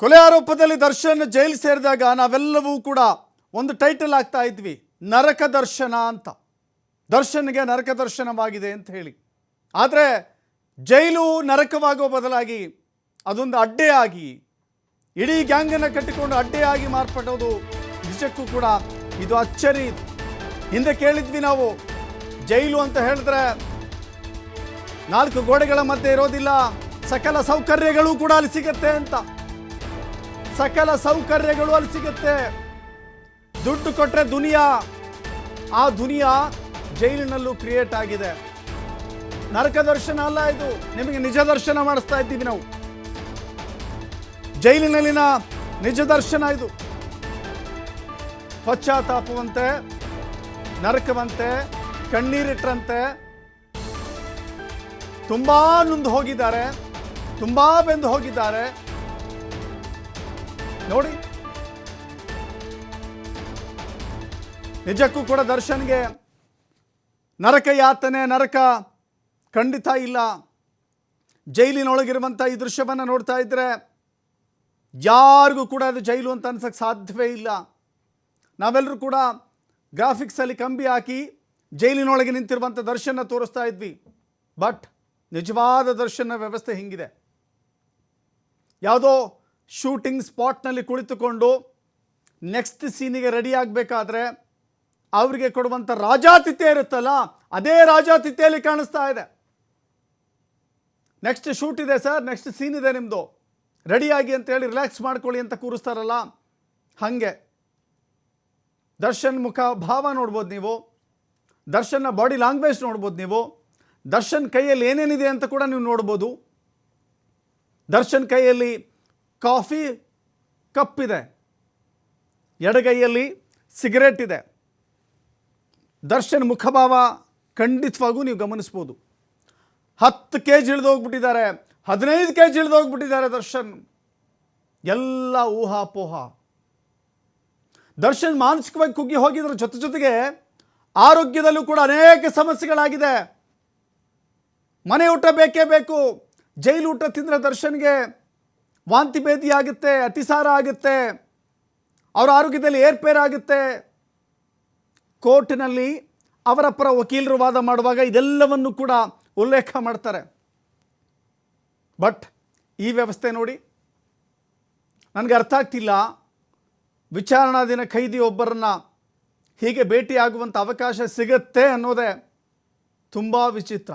ಕೊಲೆ ಆರೋಪದಲ್ಲಿ ದರ್ಶನ್ ಜೈಲು ಸೇರಿದಾಗ ನಾವೆಲ್ಲವೂ ಕೂಡ ಒಂದು ಟೈಟಲ್ ಆಗ್ತಾ ಇದ್ವಿ, ನರಕ ದರ್ಶನ ಅಂತ. ದರ್ಶನ್ಗೆ ನರಕ ದರ್ಶನವಾಗಿದೆ ಅಂತ ಹೇಳಿ. ಆದರೆ ಜೈಲು ನರಕವಾಗುವ ಬದಲಾಗಿ ಅದೊಂದು ಅಡ್ಡೆಯಾಗಿ, ಇಡೀ ಗ್ಯಾಂಗನ್ನು ಕಟ್ಟಿಕೊಂಡು ಅಡ್ಡೆಯಾಗಿ ಮಾರ್ಪಟ್ಟೋದು ನಿಜಕ್ಕೂ ಕೂಡ ಇದು ಅಚ್ಚರಿ. ಹಿಂದೆ ಕೇಳಿದ್ವಿ ನಾವು, ಜೈಲು ಅಂತ ಹೇಳಿದ್ರೆ ನಾಲ್ಕು ಗೋಡೆಗಳ ಮಧ್ಯೆ ಇರೋದಿಲ್ಲ, ಸಕಲ ಸೌಕರ್ಯಗಳು ಕೂಡ ಅಲ್ಲಿ ಸಿಗತ್ತೆ ಅಂತ. ಸಕಲ ಸೌಕರ್ಯಗಳು ಅಲ್ಲಿ ಸಿಗುತ್ತೆ. ದುಡ್ಡು ಕೊಟ್ಟರೆ ದುನಿಯಾ. ಆ ದುನಿಯಾ ಜೈಲಿನಲ್ಲೂ ಕ್ರಿಯೇಟ್ ಆಗಿದೆ. ನರಕ ದರ್ಶನ ಅಲ್ಲ ಇದು. ನಿಮಗೆ ನಿಜ ದರ್ಶನ ಮಾಡಿಸ್ತಾ ಇದ್ದೀವಿ ನಾವು. ಜೈಲಿನಲ್ಲಿನ ನಿಜ ದರ್ಶನ ಇದು. ಪಶ್ಚಾತ್ತಾಪವಂತೆ, ನರಕವಂತೆ, ಕಣ್ಣೀರಿಟ್ರಂತೆ ತುಂಬಾ ನೊಂದು ಹೋಗಿದ್ದಾರೆ, ತುಂಬಾ ಬೆಂದು ಹೋಗಿದ್ದಾರೆ. ನೋಡಿ. ನಿಜಕ್ಕೂ ಕೂಡ ದರ್ಶನ್ಗೆ ನರಕ ಯಾತನೆ, ನರಕ ಖಂಡಿತ ಇಲ್ಲ. ಜೈಲಿನೊಳಗಿರುವಂಥ ಈ ದೃಶ್ಯವನ್ನು ನೋಡ್ತಾ ಇದ್ದರೆ ಯಾರಿಗೂ ಕೂಡ ಅದು ಜೈಲು ಅಂತ ಅನ್ಸಕ್ಕೆ ಸಾಧ್ಯವೇ ಇಲ್ಲ. ನಾವೆಲ್ಲರೂ ಕೂಡ ಗ್ರಾಫಿಕ್ಸಲ್ಲಿ ಕಂಬಿ ಹಾಕಿ ಜೈಲಿನೊಳಗೆ ನಿಂತಿರುವಂಥ ದರ್ಶನ ತೋರಿಸ್ತಾ ಇದ್ವಿ. ಬಟ್ ನಿಜವಾದ ದರ್ಶನ ವ್ಯವಸ್ಥೆ ಹಿಂಗಿದೆ. ಯಾವುದೋ ಶೂಟಿಂಗ್ ಸ್ಪಾಟ್ನಲ್ಲಿ ಕುಳಿತುಕೊಂಡು ನೆಕ್ಸ್ಟ್ ಸೀನಿಗೆ ರೆಡಿ ಆಗಬೇಕಾದ್ರೆ ಅವರಿಗೆ ಕೊಡುವಂಥ ರಾಜಾತಿಥ್ಯ ಇರುತ್ತಲ್ಲ, ಅದೇ ರಾಜಾತಿಥ್ಯಲ್ಲಿ ಕಾಣಿಸ್ತಾ ಇದೆ. ನೆಕ್ಸ್ಟ್ ಶೂಟ್ ಇದೆ ಸರ್, ನೆಕ್ಸ್ಟ್ ಸೀನ್ ಇದೆ ನಿಮ್ಮದು ರೆಡಿಯಾಗಿ ಅಂತೇಳಿ ರಿಲ್ಯಾಕ್ಸ್ ಮಾಡ್ಕೊಳ್ಳಿ ಅಂತ ಕೂರಿಸ್ತಾರಲ್ಲ, ಹಾಗೆ. ದರ್ಶನ್ ಮುಖ ಭಾವ ನೋಡ್ಬೋದು ನೀವು. ದರ್ಶನ್ನ ಬಾಡಿ ಲ್ಯಾಂಗ್ವೇಜ್ ನೋಡ್ಬೋದು ನೀವು. ದರ್ಶನ್ ಕೈಯಲ್ಲಿ ಏನೇನಿದೆ ಅಂತ ಕೂಡ ನೀವು ನೋಡ್ಬೋದು. ದರ್ಶನ್ ಕೈಯಲ್ಲಿ ಕಾಫಿ ಕಪ್ ಇದೆ ಎಡಗೈಯಲ್ಲಿ ಸಿಗರೇಟ್ ಇದೆ. ದರ್ಶನ್ ಮುಖಭಾವ ಖಂಡಿತವಾಗೂ ನೀವು ಗಮನಿಸ್ಬೋದು ಹತ್ತು ಕೆ ಜಿ ಇಳಿದು ಹೋಗ್ಬಿಟ್ಟಿದ್ದಾರೆ. ಹದಿನೈದು ಕೆ ಜಿ ಇಳಿದು ಹೋಗ್ಬಿಟ್ಟಿದ್ದಾರೆ ದರ್ಶನ್. ಎಲ್ಲ ಊಹಾಪೋಹ. ದರ್ಶನ್ ಮಾನಸಿಕವಾಗಿ ಕುಗ್ಗಿ ಹೋಗಿದ್ರ. ಜೊತೆ ಜೊತೆಗೆ ಆರೋಗ್ಯದಲ್ಲೂ ಕೂಡ ಅನೇಕ ಸಮಸ್ಯೆಗಳಾಗಿದೆ. ಮನೆ ಊಟ ಬೇಕೇ ಬೇಕು. ಜೈಲು ಊಟ ತಿಂದರೆ ದರ್ಶನ್ಗೆ ವಾಂತಿ ಭೇದಿ ಆಗುತ್ತೆ ಅತಿಸಾರ ಆಗುತ್ತೆ, ಅವರ ಆರೋಗ್ಯದಲ್ಲಿ ಏರ್ಪೇರಾಗುತ್ತೆ. ಕೋರ್ಟಿನಲ್ಲಿ ಅವರ ಪರ ವಕೀಲರು ವಾದ ಮಾಡುವಾಗ ಇದೆಲ್ಲವನ್ನು ಕೂಡ ಉಲ್ಲೇಖ ಮಾಡ್ತಾರೆ. ಬಟ್ ಈ ವ್ಯವಸ್ಥೆ ನೋಡಿ, ನನಗೆ ಅರ್ಥ ಆಗ್ತಿಲ್ಲ. ವಿಚಾರಣಾಧೀನ ಖೈದಿ ಒಬ್ಬರನ್ನ ಹೀಗೆ ಭೇಟಿಯಾಗುವಂಥ ಅವಕಾಶ ಸಿಗುತ್ತೆ ಅನ್ನೋದೇ ತುಂಬ ವಿಚಿತ್ರ.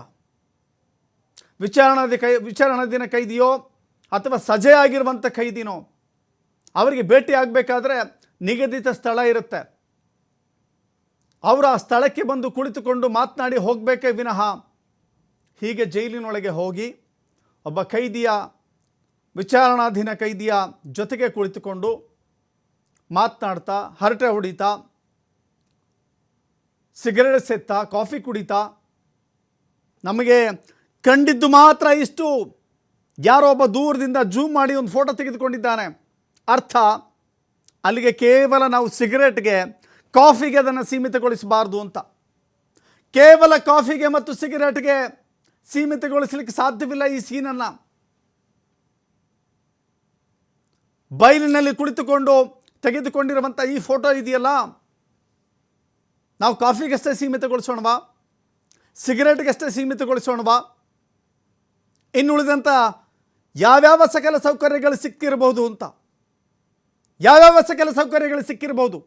ವಿಚಾರಣಾಧಿ ಕೈ ವಿಚಾರಣಾಧೀನ ಖೈದಿಯೋ ಅಥವಾ ಸಜೆ ಆಗಿರುವಂಥ ಖೈದಿನೋ ಅವರಿಗೆ ಭೇಟಿ ಆಗಬೇಕಾದ್ರೆ ನಿಗದಿತ ಸ್ಥಳ ಇರುತ್ತೆ. ಅವರು ಆ ಸ್ಥಳಕ್ಕೆ ಬಂದು ಕುಳಿತುಕೊಂಡು ಮಾತನಾಡಿ ಹೋಗಬೇಕೇ ವಿನಃ ಹೀಗೆ ಜೈಲಿನೊಳಗೆ ಹೋಗಿ ಒಬ್ಬ ಖೈದಿಯ ವಿಚಾರಣಾಧೀನ ಖೈದಿಯ ಜೊತೆಗೆ ಕುಳಿತುಕೊಂಡು ಮಾತನಾಡ್ತಾ, ಹರಟೆ ಹೊಡಿತಾ, ಸಿಗರೇಟ್ ಸೆತ್ತಾ, ಕಾಫಿ ಕುಡಿತಾ, ನಮಗೆ ಕಂಡಿದ್ದು ಮಾತ್ರ ಇಷ್ಟು. ಯಾರೋ ಒಬ್ಬ ದೂರದಿಂದ ಜೂಮ್ ಮಾಡಿ ಒಂದು ಫೋಟೋ ತೆಗೆದುಕೊಂಡಿದ್ದಾನೆ. ಅರ್ಥ, ಅಲ್ಲಿಗೆ ಕೇವಲ ನಾವು ಸಿಗರೇಟ್ಗೆ ಕಾಫಿಗೆ ಅದನ್ನು ಸೀಮಿತಗೊಳಿಸಬಾರ್ದು ಅಂತ. ಕೇವಲ ಕಾಫಿಗೆ ಮತ್ತು ಸಿಗರೇಟ್ಗೆ ಸೀಮಿತಗೊಳಿಸಲಿಕ್ಕೆ ಸಾಧ್ಯವಿಲ್ಲ ಈ ಸೀನನ್ನು. ಬೈಲಿನಲ್ಲಿ ಕುಳಿತುಕೊಂಡು ತೆಗೆದುಕೊಂಡಿರುವಂಥ ಈ ಫೋಟೋ ಇದೆಯಲ್ಲ? ನಾವು ಕಾಫಿಗಷ್ಟೇ ಸೀಮಿತಗೊಳಿಸೋಣವಾ? ಸಿಗರೇಟ್ಗಷ್ಟೇ ಸೀಮಿತಗೊಳಿಸೋಣವಾ? ಇನ್ನುಳಿದಂಥ ಯಾವ್ಯಾವ ಸಕಲ ಸೌಕರ್ಯಗಳು ಸಿಕ್ಕಿರಬಹುದು ಅಂತ? ಯಾವ್ಯಾವ ಸಕಲ ಸೌಕರ್ಯಗಳು ಸಿಕ್ಕಿರಬಹುದು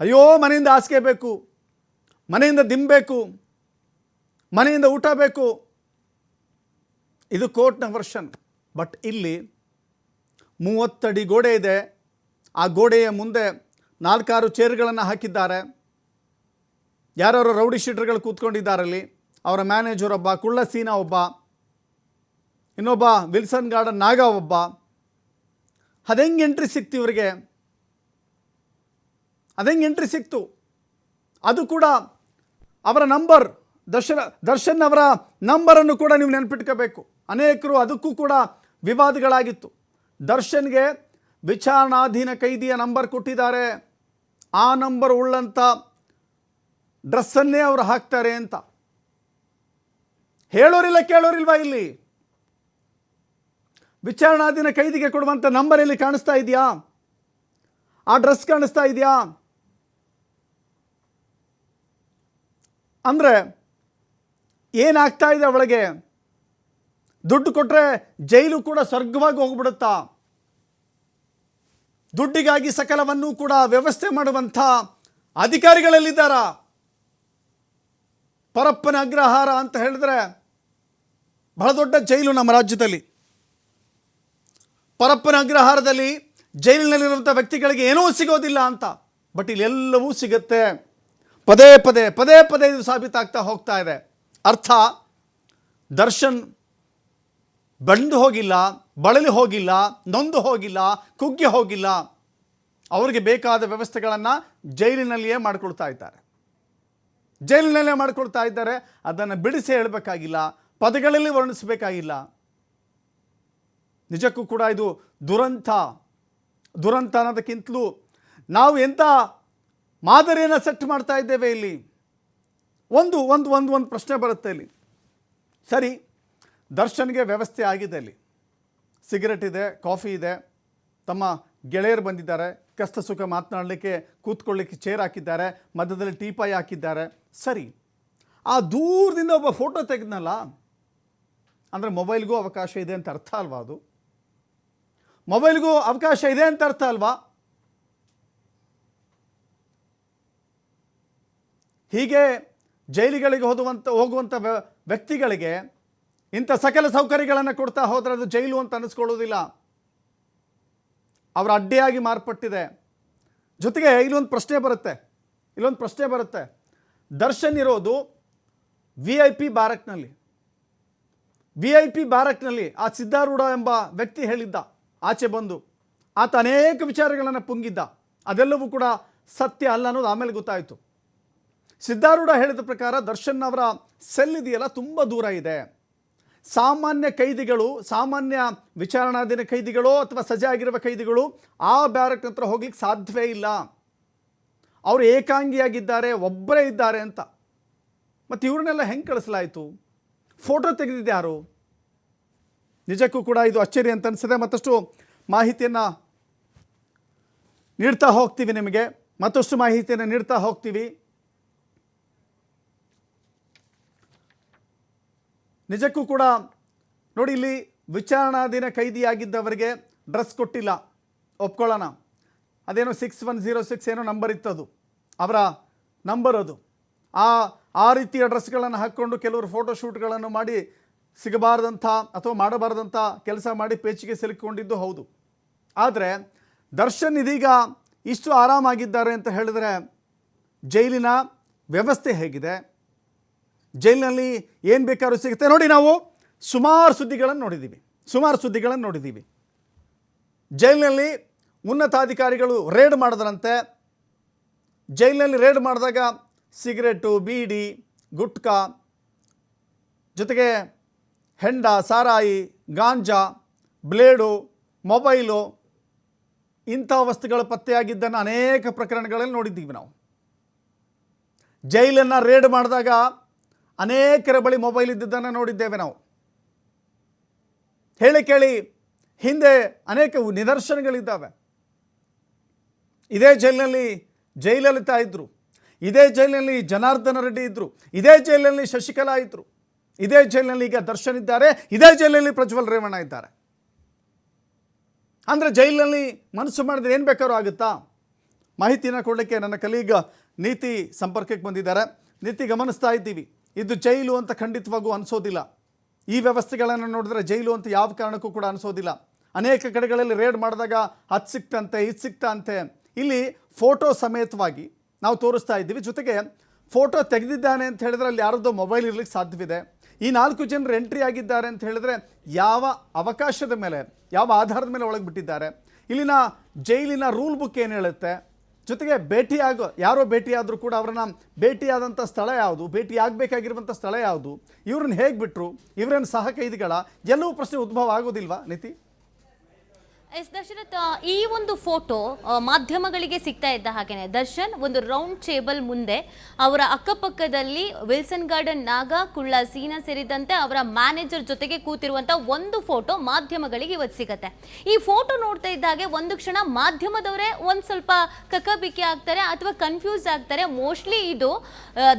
ಅಯ್ಯೋ, ಮನೆಯಿಂದ ಹಾಸಿಗೆ ಬೇಕು, ಮನೆಯಿಂದ ದಿಂಬೇಕು ಮನೆಯಿಂದ ಊಟ ಬೇಕು. ಇದು ಕೋರ್ಟ್ನ ವರ್ಷನ್. ಬಟ್ ಇಲ್ಲಿ ಮೂವತ್ತಡಿ ಗೋಡೆ ಇದೆ. ಆ ಗೋಡೆಯ ಮುಂದೆ ನಾಲ್ಕಾರು ಚೇರ್ಗಳನ್ನು ಹಾಕಿದ್ದಾರೆ. ಯಾರ್ಯಾರು ರೌಡಿ ಶೀಟರ್ಗಳು ಕೂತ್ಕೊಂಡಿದ್ದಾರಲ್ಲಿ ಅವರ ಮ್ಯಾನೇಜರ್ ಒಬ್ಬ ಕುಳ್ಳ ಸೀನಾ ಒಬ್ಬ. ಇನ್ನೊಬ್ಬ ವಿಲ್ಸನ್ ಗಾರ್ಡನ್ ನಾಗ ಒಬ್ಬ. ಅದೆಂಗೆ ಎಂಟ್ರಿ ಸಿಕ್ತು ಇವರಿಗೆ? ಅದೆಂಗೆ ಎಂಟ್ರಿ ಸಿಕ್ತು? ಅದು ಕೂಡ ಅವರ ನಂಬರ್. ದರ್ಶನ, ದರ್ಶನ್ ಅವರ ನಂಬರನ್ನು ಕೂಡ ನೀವು ನೆನಪಿಟ್ಕೋಬೇಕು. ಅನೇಕರು ಅದಕ್ಕೂ ಕೂಡ ವಿವಾದಗಳಾಗಿತ್ತು. ದರ್ಶನ್ಗೆ ವಿಚಾರಣಾಧೀನ ಕೈದಿಯ ನಂಬರ್ ಕೊಟ್ಟಿದ್ದಾರೆ. ಆ ನಂಬರ್ ಉಳ್ಳಂಥ ಡ್ರೆಸ್ಸನ್ನೇ ಅವರು ಹಾಕ್ತಾರೆ ಅಂತ. ಹೇಳೋರಿಲ್ಲ ಕೇಳೋರಿಲ್ವಾ ಇಲ್ಲಿ? ವಿಚಾರಣಾಧೀನ ಕೈದಿಗೆ ಕೊಡುವಂಥ ನಂಬರ್ ಇಲ್ಲಿ ಕಾಣಿಸ್ತಾ ಇದೆಯಾ? ಆ ಡ್ರೆಸ್ ಕಾಣಿಸ್ತಾ ಇದೆಯಾ? ಅಂದರೆ ಏನಾಗ್ತಾ ಇದೆ ಅವಳಿಗೆ? ದುಡ್ಡು ಕೊಟ್ಟರೆ ಜೈಲು ಕೂಡ ಸ್ವರ್ಗವಾಗಿ ಹೋಗ್ಬಿಡುತ್ತಾ? ದುಡ್ಡಿಗಾಗಿ ಸಕಲವನ್ನು ಕೂಡ ವ್ಯವಸ್ಥೆ ಮಾಡುವಂಥ ಅಧಿಕಾರಿಗಳಲ್ಲಿದ್ದಾರಾ? ಪರಪ್ಪನ ಅಗ್ರಹಾರ ಅಂತ ಹೇಳಿದ್ರೆ ಬಹಳ ದೊಡ್ಡ ಜೈಲು ನಮ್ಮ ರಾಜ್ಯದಲ್ಲಿ. ಪರಪ್ಪನ ಅಗ್ರಹಾರದಲ್ಲಿ ಜೈಲಿನಲ್ಲಿರುವಂಥ ವ್ಯಕ್ತಿಗಳಿಗೆ ಏನೂ ಸಿಗೋದಿಲ್ಲ ಅಂತ. ಬಟ್ ಇಲ್ಲೆಲ್ಲವೂ ಸಿಗುತ್ತೆ. ಪದೇ ಪದೇ ಪದೇ ಪದೇ ಇದು ಸಾಬೀತಾಗ್ತಾ ಹೋಗ್ತಾ ಇದೆ. ಅರ್ಥ? ದರ್ಶನ್ ಬಂದು ಹೋಗಿಲ್ಲ, ಬಳಲಿ ಹೋಗಿಲ್ಲ, ನೊಂದು ಹೋಗಿಲ್ಲ, ಕುಗ್ಗಿ ಹೋಗಿಲ್ಲ. ಅವರಿಗೆ ಬೇಕಾದ ವ್ಯವಸ್ಥೆಗಳನ್ನು ಜೈಲಿನಲ್ಲಿಯೇ ಮಾಡಿಕೊಳ್ತಾ ಇದ್ದಾರೆ. ಜೈಲಿನಲ್ಲೇ ಮಾಡಿಕೊಳ್ತಾ ಇದ್ದಾರೆ. ಅದನ್ನು ಬಿಡಿಸಿ ಹೇಳಬೇಕಾಗಿಲ್ಲ. ಪದಗಳಲ್ಲಿ ವರ್ಣಿಸಬೇಕಾಗಿಲ್ಲ. ನಿಜಕ್ಕೂ ಕೂಡ ಇದು ದುರಂತ ದುರಂತ ಅನ್ನೋದಕ್ಕಿಂತಲೂ ನಾವು ಎಂಥ ಮಾದರಿಯನ್ನು ಸೆಟ್ ಮಾಡ್ತಾ ಇದ್ದೇವೆ ಇಲ್ಲಿ? ಒಂದು ಒಂದು ಒಂದು ಒಂದು ಪ್ರಶ್ನೆ ಬರುತ್ತೆ ಇಲ್ಲಿ. ಸರಿ, ದರ್ಶನ್ಗೆ ವ್ಯವಸ್ಥೆ ಆಗಿದೆ ಅಲ್ಲಿ. ಸಿಗರೆಟ್ ಇದೆ, ಕಾಫಿ ಇದೆ. ತಮ್ಮ ಗೆಳೆಯರು ಬಂದಿದ್ದಾರೆ. ಕಷ್ಟ ಸುಖ ಮಾತನಾಡಲಿಕ್ಕೆ ಕೂತ್ಕೊಳ್ಳಿಕ್ಕೆ ಚೇರ್ ಹಾಕಿದ್ದಾರೆ. ಮಧ್ಯದಲ್ಲಿ ಟೀಪಾಯಿ ಹಾಕಿದ್ದಾರೆ. ಸರಿ, ಆ ದೂರದಿಂದ ಒಬ್ಬ ಫೋಟೋ ತೆಗೆದ್ನಲ್ಲ, ಅಂದರೆ ಮೊಬೈಲ್ಗೂ ಅವಕಾಶ ಇದೆ ಅಂತ ಅರ್ಥ ಅಲ್ವಾ ಅದು? ಮೊಬೈಲ್ಗೂ ಅವಕಾಶ ಇದೆ ಅಂತ ಅರ್ಥ ಅಲ್ವಾ? ಹೀಗೆ ಜೈಲುಗಳಿಗೆ ಹೋದುವಂಥ ಹೋಗುವಂಥ ವ್ಯ- ವ್ಯಕ್ತಿಗಳಿಗೆ ಇಂಥ ಸಕಲ ಸೌಕರ್ಯಗಳನ್ನು ಕೊಡ್ತಾ ಹೋದರೆ ಅದು ಜೈಲು ಅಂತ ಅನ್ನಿಸ್ಕೊಳ್ಳೋದಿಲ್ಲ ಅವರ ಅಡ್ಡಿಯಾಗಿ ಮಾರ್ಪಟ್ಟಿದೆ. ಜೊತೆಗೆ ಇಲ್ಲೊಂದು ಪ್ರಶ್ನೆ ಬರುತ್ತೆ. ಇಲ್ಲೊಂದು ಪ್ರಶ್ನೆ ಬರುತ್ತೆ. ದರ್ಶನ್ ಇರೋದು ವಿ ಐ ಪಿ ಬ್ಯಾರಕ್ನಲ್ಲಿ ವಿ ಐ ಪಿ ಬ್ಯಾರಕ್ನಲ್ಲಿ ಆ ಸಿದ್ಧಾರೂಢ ಎಂಬ ವ್ಯಕ್ತಿ ಹೇಳಿದ್ದ. ಆಚೆ ಬಂದು ಆತ ಅನೇಕ ವಿಚಾರಗಳನ್ನು ಪುಂಗಿದ್ದ. ಅದೆಲ್ಲವೂ ಕೂಡ ಸತ್ಯ ಅಲ್ಲ ಅನ್ನೋದು ಆಮೇಲೆ ಗೊತ್ತಾಯಿತು. ಸಿದ್ಧಾರೂಢ ಹೇಳಿದ ಪ್ರಕಾರ ದರ್ಶನ್ ಅವರ ಸೆಲ್ ಇದೆಯಲ್ಲ ತುಂಬ ದೂರ ಇದೆ. ಸಾಮಾನ್ಯ ಕೈದಿಗಳು, ಸಾಮಾನ್ಯ ವಿಚಾರಣಾಧೀನ ಕೈದಿಗಳು ಅಥವಾ ಸಜೆ ಆಗಿರುವ ಕೈದಿಗಳು ಆ ಬ್ಯಾರಕ್ ಹತ್ರ ಹೋಗ್ಲಿಕ್ಕೆ ಸಾಧ್ಯವೇ ಇಲ್ಲ. ಅವರು ಏಕಾಂಗಿಯಾಗಿದ್ದಾರೆ, ಒಬ್ಬರೇ ಇದ್ದಾರೆ ಅಂತ. ಮತ್ತು ಇವ್ರನ್ನೆಲ್ಲ ಹೆಂಗೆ ಕಳಿಸಲಾಯಿತು? ಫೋಟೋ ತೆಗೆದಿದ್ದಾರು ಯಾರು? ನಿಜಕ್ಕೂ ಕೂಡ ಇದು ಅಚ್ಚರಿ ಅಂತ ಅನಿಸಿದೆ. ಮತ್ತಷ್ಟು ಮಾಹಿತಿಯನ್ನು ನೀಡ್ತಾ ಹೋಗ್ತೀವಿ ನಿಮಗೆ. ಮತ್ತಷ್ಟು ಮಾಹಿತಿಯನ್ನು ನೀಡ್ತಾ ಹೋಗ್ತೀವಿ. ನಿಜಕ್ಕೂ ಕೂಡ ನೋಡಿ ಇಲ್ಲಿ ವಿಚಾರಣಾಧೀನ ಕೈದಿಯಾಗಿದ್ದವರಿಗೆ ಡ್ರೆಸ್ ಕೊಟ್ಟಿಲ್ಲ. ಒಪ್ಕೊಳ್ಳೋಣ. ಅದೇನೋ ಸಿಕ್ಸ್ ಒನ್ ಜೀರೋ ಸಿಕ್ಸ್ ಏನೋ ನಂಬರ್ ಇತ್ತದು. ಅವರ ನಂಬರ್ ಅದು. ಆ ಆ ರೀತಿಯ ಡ್ರೆಸ್ಗಳನ್ನು ಹಾಕ್ಕೊಂಡು ಕೆಲವರು ಫೋಟೋಶೂಟ್ಗಳನ್ನು ಮಾಡಿ ಸಿಗಬಾರ್ದಂಥ ಅಥವಾ ಮಾಡಬಾರದಂಥ ಕೆಲಸ ಮಾಡಿ ಪೇಚಿಗೆ ಸಿಲುಕಿಕೊಂಡಿದ್ದು ಹೌದು. ಆದರೆ ದರ್ಶನ್ ಇದೀಗ ಇಷ್ಟು ಆರಾಮಾಗಿದ್ದಾರೆ ಅಂತ ಹೇಳಿದರೆ ಜೈಲಿನ ವ್ಯವಸ್ಥೆ ಹೇಗಿದೆ? ಜೈಲಿನಲ್ಲಿ ಏನು ಬೇಕಾದ್ರೂ ಸಿಗುತ್ತೆ? ನೋಡಿ ನಾವು ಸುಮಾರು ಸುದ್ದಿಗಳನ್ನು ನೋಡಿದ್ದೀವಿ. ಸುಮಾರು ಸುದ್ದಿಗಳನ್ನು ನೋಡಿದ್ದೀವಿ. ಜೈಲಿನಲ್ಲಿ ಉನ್ನತಾಧಿಕಾರಿಗಳು ರೇಡ್ ಮಾಡಿದ್ರಂತೆ. ಜೈಲಿನಲ್ಲಿ ರೇಡ್ ಮಾಡಿದಾಗ ಸಿಗರೇಟು, ಬೀಡಿ, ಗುಟ್ಕಾ ಜೊತೆಗೆ ಹೆಂಡ ಸಾರಾಯಿ ಗಾಂಜಾ ಬ್ಲೇಡು ಮೊಬೈಲು ಇಂಥ ವಸ್ತುಗಳು ಪತ್ತೆಯಾಗಿದ್ದನ್ನು ಅನೇಕ ಪ್ರಕರಣಗಳಲ್ಲಿ ನೋಡಿದ್ದೀವಿ ನಾವು. ಜೈಲನ್ನು ರೇಡ್ ಮಾಡಿದಾಗ ಅನೇಕರ ಬಳಿ ಮೊಬೈಲ್ ಇದ್ದಿದ್ದನ್ನು ನೋಡಿದ್ದೇವೆ ನಾವು. ಹೇಳಿ ಕೇಳಿ, ಹಿಂದೆ ಅನೇಕ ನಿದರ್ಶನಗಳಿದ್ದಾವೆ. ಇದೇ ಜೈಲಿನಲ್ಲಿ ಜೈಲಲಿತಾ ಇದ್ದರು ಇದೇ ಜೈಲಿನಲ್ಲಿ ಜನಾರ್ದನ ರೆಡ್ಡಿ ಇದ್ದರು ಇದೇ ಜೈಲಿನಲ್ಲಿ ಶಶಿಕಲಾ ಇದ್ದರು ಇದೇ ಜೈಲಿನಲ್ಲಿ ಈಗ ದರ್ಶನ್ ಇದ್ದಾರೆ. ಇದೇ ಜೈಲಿನಲ್ಲಿ ಪ್ರಜ್ವಲ್ ರೇವಣ್ಣ ಇದ್ದಾರೆ. ಅಂದರೆ ಜೈಲಿನಲ್ಲಿ ಮನಸ್ಸು ಮಾಡಿದ್ರೆ ಏನು ಬೇಕಾದ್ರೂ ಆಗುತ್ತಾ? ಮಾಹಿತಿನ ಕೊಡಲಿಕ್ಕೆ ನನ್ನ ಕಲೀಗ ನೀತಿ ಸಂಪರ್ಕಕ್ಕೆ ಬಂದಿದ್ದಾರೆ. ನೀತಿ ಗಮನಿಸ್ತಾ ಇದ್ದೀವಿ. ಇದು ಜೈಲು ಅಂತ ಖಂಡಿತವಾಗೂ ಅನಿಸೋದಿಲ್ಲ. ಈ ವ್ಯವಸ್ಥೆಗಳನ್ನು ನೋಡಿದ್ರೆ ಜೈಲು ಅಂತ ಯಾವ ಕಾರಣಕ್ಕೂ ಕೂಡ ಅನಿಸೋದಿಲ್ಲ. ಅನೇಕ ಕಡೆಗಳಲ್ಲಿ ರೇಡ್ ಮಾಡಿದಾಗ ಅದು ಸಿಕ್ತಂತೆ, ಇದು ಸಿಕ್ತಂತೆ. ಇಲ್ಲಿ ಫೋಟೋ ಸಮೇತವಾಗಿ ನಾವು ತೋರಿಸ್ತಾ ಇದ್ದೀವಿ. ಜೊತೆಗೆ ಫೋಟೋ ತೆಗೆದಿದ್ದಾನೆ ಅಂತ ಹೇಳಿದ್ರೆ ಅಲ್ಲಿ ಯಾರದ್ದೋ ಮೊಬೈಲ್ ಇರಲಿಕ್ಕೆ ಸಾಧ್ಯವಿದೆ. ಈ ನಾಲ್ಕು ಜನರು ಎಂಟ್ರಿ ಆಗಿದ್ದಾರೆ ಅಂತ ಹೇಳಿದ್ರೆ ಯಾವ ಅವಕಾಶದ ಮೇಲೆ, ಯಾವ ಆಧಾರದ ಮೇಲೆ ಒಳಗೆ ಬಿಟ್ಟಿದ್ದಾರೆ ಇಲ್ಲಿನ ಜೈಲಿನ ರೂಲ್ ಬುಕ್ ಏನು ಹೇಳುತ್ತೆ? ಜೊತೆಗೆ ಭೇಟಿಯಾಗೋ, ಯಾರೋ ಭೇಟಿಯಾದರೂ ಕೂಡ ಅವರನ್ನ ಭೇಟಿಯಾದಂಥ ಸ್ಥಳ ಯಾವುದು? ಭೇಟಿಯಾಗಬೇಕಾಗಿರುವಂಥ ಸ್ಥಳ ಯಾವುದು? ಇವ್ರನ್ನ ಹೇಗೆ ಬಿಟ್ಟರು ಇವರೇನು ಸಹ ಕೈದಿಗಳ ಎಲ್ಲವೂ ಪ್ರಶ್ನೆ ಉದ್ಭವ ಆಗೋದಿಲ್ವಾ ನೀತಿ? ಎಸ್ ದಶರಥ್ ಈ ಒಂದು ಫೋಟೋ ಮಾಧ್ಯಮಗಳಿಗೆ ಸಿಗ್ತಾ ಇದ್ದ ಹಾಗೇನೆ. ದರ್ಶನ್ ಒಂದು ರೌಂಡ್ ಟೇಬಲ್ ಮುಂದೆ ಅವರ ಅಕ್ಕಪಕ್ಕದಲ್ಲಿ ವಿಲ್ಸನ್ ಗಾರ್ಡನ್, ನಾಗ, ಕುಳ್ಳ, ಸೀನಾ ಸೇರಿದಂತೆ ಅವರ ಮ್ಯಾನೇಜರ್ ಜೊತೆಗೆ ಕೂತಿರುವಂತ ಒಂದು ಫೋಟೋ ಮಾಧ್ಯಮಗಳಿಗೆ ಇವತ್ತು ಸಿಗತ್ತೆ. ಈ ಫೋಟೋ ನೋಡ್ತಾ ಇದ್ದ ಹಾಗೆ ಒಂದು ಕ್ಷಣ ಮಾಧ್ಯಮದವರೇ ಒಂದು ಸ್ವಲ್ಪ ಕಕ್ಕಬಿಕ್ಕಿ ಆಗ್ತಾರೆ ಅಥವಾ ಕನ್ಫ್ಯೂಸ್ ಆಗ್ತಾರೆ. ಮೋಸ್ಟ್ಲಿ ಇದು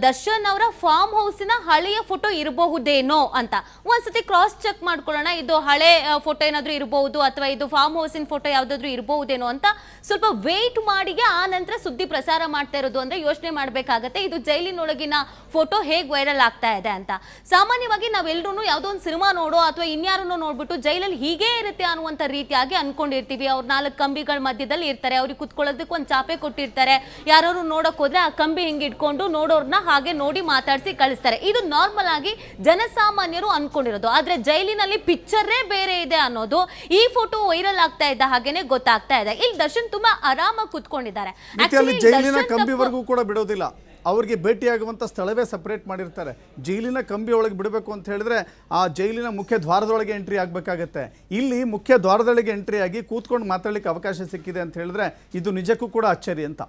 ದರ್ಶನ್ ಅವರ ಫಾರ್ಮ್ ಹೌಸಿನ ಹಳೆಯ ಫೋಟೋ ಇರಬಹುದೇನೋ ಅಂತ. ಒಂದ್ಸತಿ ಕ್ರಾಸ್ ಚೆಕ್ ಮಾಡ್ಕೊಳ್ಳೋಣ, ಇದು ಹಳೆ ಫೋಟೋ ಏನಾದರೂ ಇರಬಹುದು ಅಥವಾ ಇದು ಫಾರ್ಮ್ ಹೌಸಿನ ಫೋಟೋ ಯಾವ್ದಾದ್ರು ಇರಬಹುದೇನೋ ಅಂತ ಸ್ವಲ್ಪ ವೇಟ್ ಮಾಡಿಗೆ ಆ ನಂತರ ಸುದ್ದಿ ಪ್ರಸಾರ ಮಾಡ್ತಾ ಇರೋದು ಅಂದ್ರೆ ಯೋಚನೆ ಮಾಡ್ಬೇಕಾಗತ್ತೆ. ಇದು ಜೈಲಿನೊಳಗಿನ ಫೋಟೋ ಹೇಗೆ ವೈರಲ್ ಆಗ್ತಾ ಇದೆ ಅಂತ. ಸಾಮಾನ್ಯವಾಗಿ ನಾವೆಲ್ಲರೂ ಯಾವ್ದೋ ಒಂದು ಸಿನಿಮಾ ನೋಡೋ ಅಥವಾ ಇನ್ಯಾರನ್ನೋ ನೋಡ್ಬಿಟ್ಟು ಜೈಲಲ್ಲಿ ಹೀಗೆ ಇರುತ್ತೆ ಅನ್ನುವಂತ ರೀತಿಯಾಗಿ ಅನ್ಕೊಂಡಿರ್ತೀವಿ. ಅವ್ರು ನಾಲ್ಕು ಕಂಬಿಗಳ ಮಧ್ಯದಲ್ಲಿ ಇರ್ತಾರೆ. ಅವ್ರಿಗೆ ಕುತ್ಕೊಳ್ಳೋದಕ್ಕೆ ಒಂದು ಚಾಪೆ ಕೊಟ್ಟಿರ್ತಾರೆ. ಯಾರು ನೋಡಕ್ ಹೋದ್ರೆ ಆ ಕಂಬಿ ಹಿಂಗೆ ಇಟ್ಕೊಂಡು ನೋಡೋರ್ನ ಹಾಗೆ ನೋಡಿ ಮಾತಾಡಿಸಿ ಕಳಿಸ್ತಾರೆ. ಇದು ನಾರ್ಮಲ್ ಆಗಿ ಜನಸಾಮಾನ್ಯರು ಅನ್ಕೊಂಡಿರೋದು. ಆದ್ರೆ ಜೈಲಿನಲ್ಲಿ ಪಿಕ್ಚರೇ ಬೇರೆ ಇದೆ ಅನ್ನೋದು. ಈ ಫೋಟೋ ವೈರಲ್ ಆಗ್ತಾ ಇದ್ದ ಹಾಗೇನೆ ಗೊತ್ತಾಗ್ತಾ ಇದೆ. ಇಲ್ಲಿ ದರ್ಶನ್ ತುಂಬಾ ಆರಾಮಾಗಿ ಕುತ್ಕೊಂಡಿದ್ದಾರೆ. Actually, ಜೈಲಿನ ದರ್ಶನ್ ಕಂಬಿವರೆಗೂ ಕೂಡ ಬಿಡೋದಿಲ್ಲ. ಅವ್ರಿಗೆ ಭೇಟಿಯಾಗುವಂಥ ಸ್ಥಳವೇ ಸಪ್ರೇಟ್ ಮಾಡಿರ್ತಾರೆ. ಜೈಲಿನ ಕಂಬಿ ಒಳಗೆ ಬಿಡಬೇಕು ಅಂತ ಹೇಳಿದ್ರೆ ಆ ಜೈಲಿನ ಮುಖ್ಯ ದ್ವಾರದೊಳಗೆ ಎಂಟ್ರಿ ಆಗಬೇಕಾಗತ್ತೆ. ಇಲ್ಲಿ ಮುಖ್ಯ ದ್ವಾರದೊಳಗೆ ಎಂಟ್ರಿ ಆಗಿ ಕೂತ್ಕೊಂಡು ಮಾತಾಡ್ಲಿಕ್ಕೆ ಅವಕಾಶ ಸಿಕ್ಕಿದೆ ಅಂತ ಹೇಳಿದ್ರೆ ಇದು ನಿಜಕ್ಕೂ ಕೂಡ ಅಚ್ಚರಿ ಅಂತ.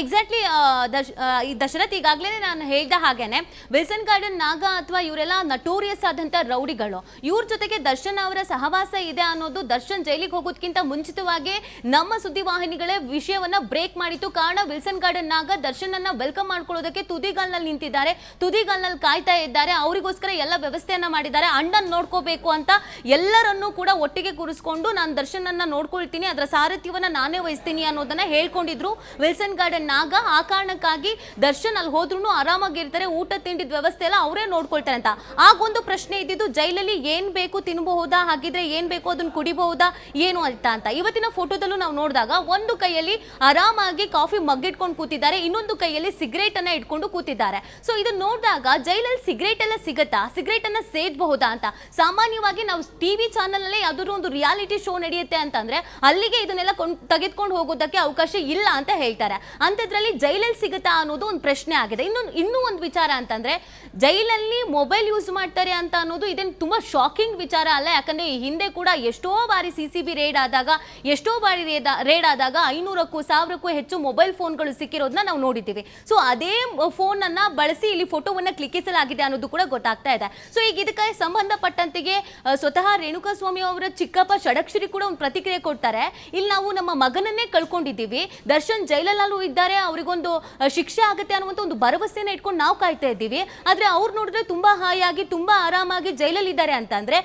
ಎಕ್ಸಾಕ್ಟ್ಲಿ ದಶ್ ಈ ದಶರಥ್ ಈಗಾಗಲೇ ನಾನು ಹೇಳಿದ ಹಾಗೇನೆ, ವಿಲ್ಸನ್ ಗಾರ್ಡನ್ ನಾಗ ಅಥವಾ ಇವರೆಲ್ಲ ನಟೋರಿಯಸ್ ಆದಂಥ ರೌಡಿಗಳು. ಇವ್ರ ಜೊತೆಗೆ ದರ್ಶನ್ ಅವರ ಸಹವಾಸ ಇದೆ ಅನ್ನೋದು ದರ್ಶನ್ ಜೈಲಿಗೆ ಹೋಗೋದಕ್ಕಿಂತ ಮುಂಚಿತವಾಗಿ ನಮ್ಮ ಸುದ್ದಿವಾಹಿನಿಗಳೇ ವಿಷಯವನ್ನ ಬ್ರೇಕ್ ಮಾಡಿತ್ತು. ಕಾರಣ ವಿಲ್ಸನ್ ಗಾರ್ಡನ್ ನಾಗ ದರ್ಶನ್ ಅನ್ನ ವೆಲ್ಕಮ್ ಮಾಡ್ಕೊಳ್ಳೋದಕ್ಕೆ ತುದಿಗಾಲ್ನಲ್ಲಿ ನಿಂತಿದ್ದಾರೆ. ತುದಿಗಾಲ್ನಲ್ಲಿ ಕಾಯ್ತಾ ಇದ್ದಾರೆ. ಅವರಿಗೋಸ್ಕರ ಎಲ್ಲ ವ್ಯವಸ್ಥೆಯನ್ನ ಮಾಡಿದ್ದಾರೆ. ಅಣ್ಣನ್ ನೋಡ್ಕೋಬೇಕು ಅಂತ ಎಲ್ಲರನ್ನೂ ಕೂಡ ಒಟ್ಟಿಗೆ ಕೂರಿಸ್ಕೊಂಡು ನಾನು ದರ್ಶನ್ ಅನ್ನ ನೋಡ್ಕೊಳ್ತೀನಿ. ಅದರ ಸಾರಥ್ಯವನ್ನ ನಾನೇ ವಹಿಸ್ತೀನಿ ಅನ್ನೋದನ್ನ ಹೇಳ್ಕೊಂಡಿದ್ರು ವಿಲ್ಸನ್ ಗಾರ್ಡನ್ ನಾಗ ಆ ಕಾರಣಕ್ಕಾಗಿ ದರ್ಶನ್ ಅಲ್ಲಿ ಹೋದ್ರೂ ಆರಾಮಾಗಿರ್ತಾರೆ ಊಟ ತಿಂಡಿದ ವ್ಯವಸ್ಥೆ ಎಲ್ಲ ಅವರೇ ನೋಡ್ಕೊಳ್ತಾರೆ ಅಂತ. ಆಗೊಂದು ಪ್ರಶ್ನೆ ಇದ್ದಿದ್ದು, ಜೈಲಲ್ಲಿ ಏನು ಬೇಕು ತಿನ್ಬಹುದಾ, ಹಾಗಿದ್ರೆ ಏನು ಬೇಕು ಅದನ್ನ ಕುಡಿಬಹುದಾ, ಏನು ಅಂತ ಅಂತ. ಇವತ್ತಿನ ಫೋಟೋದಲ್ಲೂ ನಾವು ನೋಡಿದಾಗ ಒಂದು ಕೈಯಲ್ಲಿ ಆರಾಮಾಗಿ ಕಾಫಿ ಮಗ್ಗಿಟ್ಕೊಂಡು ಕೂತಿದ್ದಾರೆ, ಇನ್ನೊಂದು ಕೈಯಲ್ಲಿ ಸಿಗರೇಟ್ ಅನ್ನ ಇಟ್ಕೊಂಡು ಕೂತಿದ್ದಾರೆ. ಸೊ ಇದನ್ನ ನೋಡಿದಾಗ ಜೈಲಲ್ಲಿ ಸಿಗರೇಟ್ ಎಲ್ಲ ಸಿಗತ್ತಾ? ಸಿಗರೇಟ್ ಅನ್ನ ಸೇದಬಹುದಾ ಅಂತ? ಸಾಮಾನ್ಯವಾಗಿ ನಾವು ಟಿವಿ ಚಾನಲ್ನಲ್ಲಿ ಯಾವ್ದಾದ್ರು ಒಂದು ರಿಯಾಲಿಟಿ ಶೋ ನಡೆಯುತ್ತೆ ಅಂತಂದ್ರೆ ಅಲ್ಲಿಗೆ ಇದನ್ನೆಲ್ಲ ಕೊಂಡ್ ತೆಗೆದುಕೊಂಡು ಹೋಗೋದಕ್ಕೆ ಅವಕಾಶ ಇಲ್ಲ ಅಂತ ಹೇಳ್ತಾರೆ. ಅಂಥದ್ರಲ್ಲಿ ಜೈಲಲ್ಲಿ ಸಿಗುತ್ತಾ ಅನ್ನೋದು ಒಂದು ಪ್ರಶ್ನೆ ಆಗಿದೆ. ಇನ್ನೊಂದು ಇನ್ನೂ ಒಂದು ವಿಚಾರ ಅಂತಂದ್ರೆ, ಜೈಲಲ್ಲಿ ಮೊಬೈಲ್ ಯೂಸ್ ಮಾಡ್ತಾರೆ ಅಂತ ಅನ್ನೋದು ಇದನ್ನು ತುಂಬಾ ಶಾಕಿಂಗ್ ವಿಚಾರ ಅಲ್ಲ. ಯಾಕಂದ್ರೆ ಈ ಹಿಂದೆ ಕೂಡ ಎಷ್ಟೋ ಬಾರಿ ಸಿ ಸಿ ಬಿ ರೇಡ್ ಆದಾಗ, ಎಷ್ಟೋ ಬಾರಿ ರೇಡ್ ಆದಾಗ ಐನೂರಕ್ಕೂ ಸಾವಿರಕ್ಕೂ ಹೆಚ್ಚು ಮೊಬೈಲ್ ಫೋನ್ಗಳು ಸಿಕ್ಕಿರೋದನ್ನ ನಾವು ನೋಡಿದ್ದೀವಿ. ಸೊ ಅದೇ ಫೋನ್ ಅನ್ನ ಬಳಸಿ ಇಲ್ಲಿ ಫೋಟೋವನ್ನ ಕ್ಲಿಕ್ಕಿಸಲಾಗಿದೆ ಅನ್ನೋದು ಕೂಡ ಗೊತ್ತಾಗ್ತಾ ಇದೆ. ಸೊ ಈಗ ಇದಕ್ಕೆ ಸಂಬಂಧಪಟ್ಟಂತೆಗೆ ಸ್ವತಃ ರೇಣುಕಾ ಸ್ವಾಮಿ ಅವರ ಚಿಕ್ಕಪ್ಪ ಷಡಕ್ಷರಿ ಕೂಡ ಒಂದು ಪ್ರತಿಕ್ರಿಯೆ ಕೊಡ್ತಾರೆ. ಇಲ್ಲಿ ನಾವು ನಮ್ಮ ಮಗನನ್ನೇ ಕಳ್ಕೊಂಡಿದ್ದೀವಿ. ದರ್ಶನ್ ಜೈಲಲ್ಲೂ ಇದ್ದಾರೆ, ಅವರಿಗೊಂದು ಶಿಕ್ಷೆ ಆಗುತ್ತೆ ಅನ್ನುವಂಥ ಒಂದು ಭರವಸೆನ ಇಟ್ಕೊಂಡು ನಾವು ಕಾಯ್ತಾ ಇದ್ದೀವಿ. ಆದರೆ ಅವ್ರು ನೋಡಿದ್ರೆ ತುಂಬಾ ಹಾಯಾಗಿ, ತುಂಬಾ ಆರಾಮಾಗಿ ಜೈಲಲ್ಲಿ ಇದ್ದಾರೆ ಅಂತಂದ್ರೆ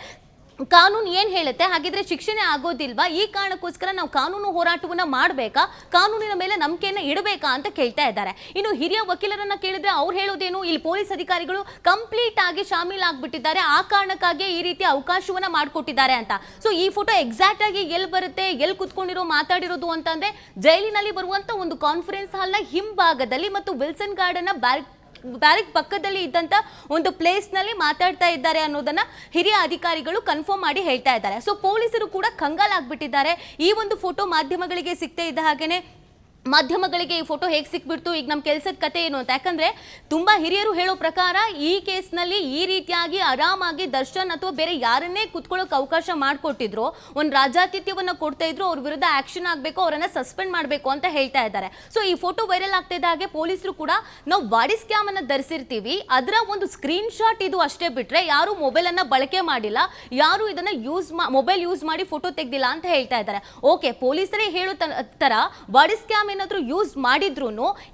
ಕಾನೂನು ಏನ್ ಹೇಳುತ್ತೆ? ಹಾಗಿದ್ರೆ ಶಿಕ್ಷಣ ಆಗೋದಿಲ್ವಾ? ಈ ಕಾರಣಕ್ಕೋಸ್ಕರ ನಾವು ಕಾನೂನು ಹೋರಾಟವನ್ನ ಮಾಡಬೇಕಾ? ಕಾನೂನಿನ ಮೇಲೆ ನಂಬಿಕೆಯನ್ನ ಇಡಬೇಕಾ ಅಂತ ಕೇಳ್ತಾ ಇದ್ದಾರೆ. ಇನ್ನು ಹಿರಿಯ ವಕೀಲರನ್ನ ಕೇಳಿದ್ರೆ ಅವ್ರು ಹೇಳೋದೇನು? ಇಲ್ಲಿ ಪೊಲೀಸ್ ಅಧಿಕಾರಿಗಳು ಕಂಪ್ಲೀಟ್ ಆಗಿ ಶಾಮೀಲ್ ಆಗ್ಬಿಟ್ಟಿದ್ದಾರೆ ಆ ಕಾರಣಕ್ಕಾಗಿ ಈ ರೀತಿ ಅವಕಾಶವನ್ನ ಮಾಡಿಕೊಟ್ಟಿದ್ದಾರೆ ಅಂತ. ಸೊ ಈ ಫೋಟೋ ಎಕ್ಸಾಕ್ಟ್ ಆಗಿ ಎಲ್ಲಿ ಬರುತ್ತೆ? ಎಲ್ಲಿ ಕುತ್ಕೊಂಡಿರೋ, ಮಾತಾಡಿರೋದು ಅಂತಂದ್ರೆ ಜೈಲಿನಲ್ಲಿ ಬರುವಂತ ಒಂದು ಕಾನ್ಫರೆನ್ಸ್ ಹಾಲ್ನ ಹಿಂಭಾಗದಲ್ಲಿ ಮತ್ತು ವಿಲ್ಸನ್ ಗಾರ್ಡನ್ ಬ್ಯಾರಿಕ್ ಬ್ಯಾರಿಕ್ ಪಕ್ಕದಲ್ಲಿ ಇದ್ದಂತ ಒಂದು ಪ್ಲೇಸ್ನಲ್ಲಿ ಮಾತಾಡ್ತಾ ಇದ್ದಾರೆ ಅನ್ನೋದನ್ನ ಹಿರಿಯ ಅಧಿಕಾರಿಗಳು ಕನ್ಫರ್ಮ್ ಮಾಡಿ ಹೇಳ್ತಾ ಇದ್ದಾರೆ. ಸೊ ಪೊಲೀಸರು ಕೂಡ ಕಂಗಾಲಾಗ್ಬಿಟ್ಟಿದ್ದಾರೆ. ಈ ಒಂದು ಫೋಟೋ ಮಾಧ್ಯಮಗಳಿಗೆ ಸಿಗ್ತಾ ಇದ್ದ ಹಾಗೇನೆ ಮಾಧ್ಯಮಗಳಿಗೆ ಈ ಫೋಟೋ ಹೇಗೆ ಸಿಕ್ಬಿಡ್ತು, ಈಗ ನಮ್ಮ ಕೆಲಸದ ಕತೆ ಏನು ಅಂತ. ಯಾಕಂದ್ರೆ ತುಂಬ ಹಿರಿಯರು ಹೇಳೋ ಪ್ರಕಾರ ಈ ಕೇಸ್ನಲ್ಲಿ ಈ ರೀತಿಯಾಗಿ ಆರಾಮಾಗಿ ದರ್ಶನ್ ಅಥವಾ ಬೇರೆ ಯಾರನ್ನೇ ಕುತ್ಕೊಳ್ಳೋಕೆ ಅವಕಾಶ ಮಾಡಿಕೊಟ್ಟಿದ್ರು, ಒಂದು ರಾಜಾತಿಥ್ಯವನ್ನು ಕೊಡ್ತಾ ಇದ್ರು, ಅವ್ರ ವಿರುದ್ಧ ಆಕ್ಷನ್ ಆಗಬೇಕು, ಅವರನ್ನು ಸಸ್ಪೆಂಡ್ ಮಾಡಬೇಕು ಅಂತ ಹೇಳ್ತಾ ಇದ್ದಾರೆ. ಸೊ, ಈ ಫೋಟೋ ವೈರಲ್ ಆಗ್ತಾ ಹಾಗೆ ಪೊಲೀಸರು ಕೂಡ ನಾವು ಬಾಡಿ ಸ್ಕ್ಯಾಮ್ ಅನ್ನು ಧರಿಸಿರ್ತೀವಿ, ಅದರ ಒಂದು ಸ್ಕ್ರೀನ್ ಶಾಟ್ ಇದು ಅಷ್ಟೇ ಬಿಟ್ಟರೆ ಯಾರು ಮೊಬೈಲನ್ನು ಬಳಕೆ ಮಾಡಿಲ್ಲ, ಯಾರು ಇದನ್ನು ಯೂಸ್ ಮೊಬೈಲ್ ಯೂಸ್ ಮಾಡಿ ಫೋಟೋ ತೆಗ್ದಿಲ್ಲ ಅಂತ ಹೇಳ್ತಾ ಇದ್ದಾರೆ. ಓಕೆ, ಪೊಲೀಸರೇ ಹೇಳೋ ತರ ಬಾಡಿ ಸ್ಕ್ಯಾಮ್ ಏನಾದ್ರು ಯೂಸ್ ಮಾಡಿದ್ರು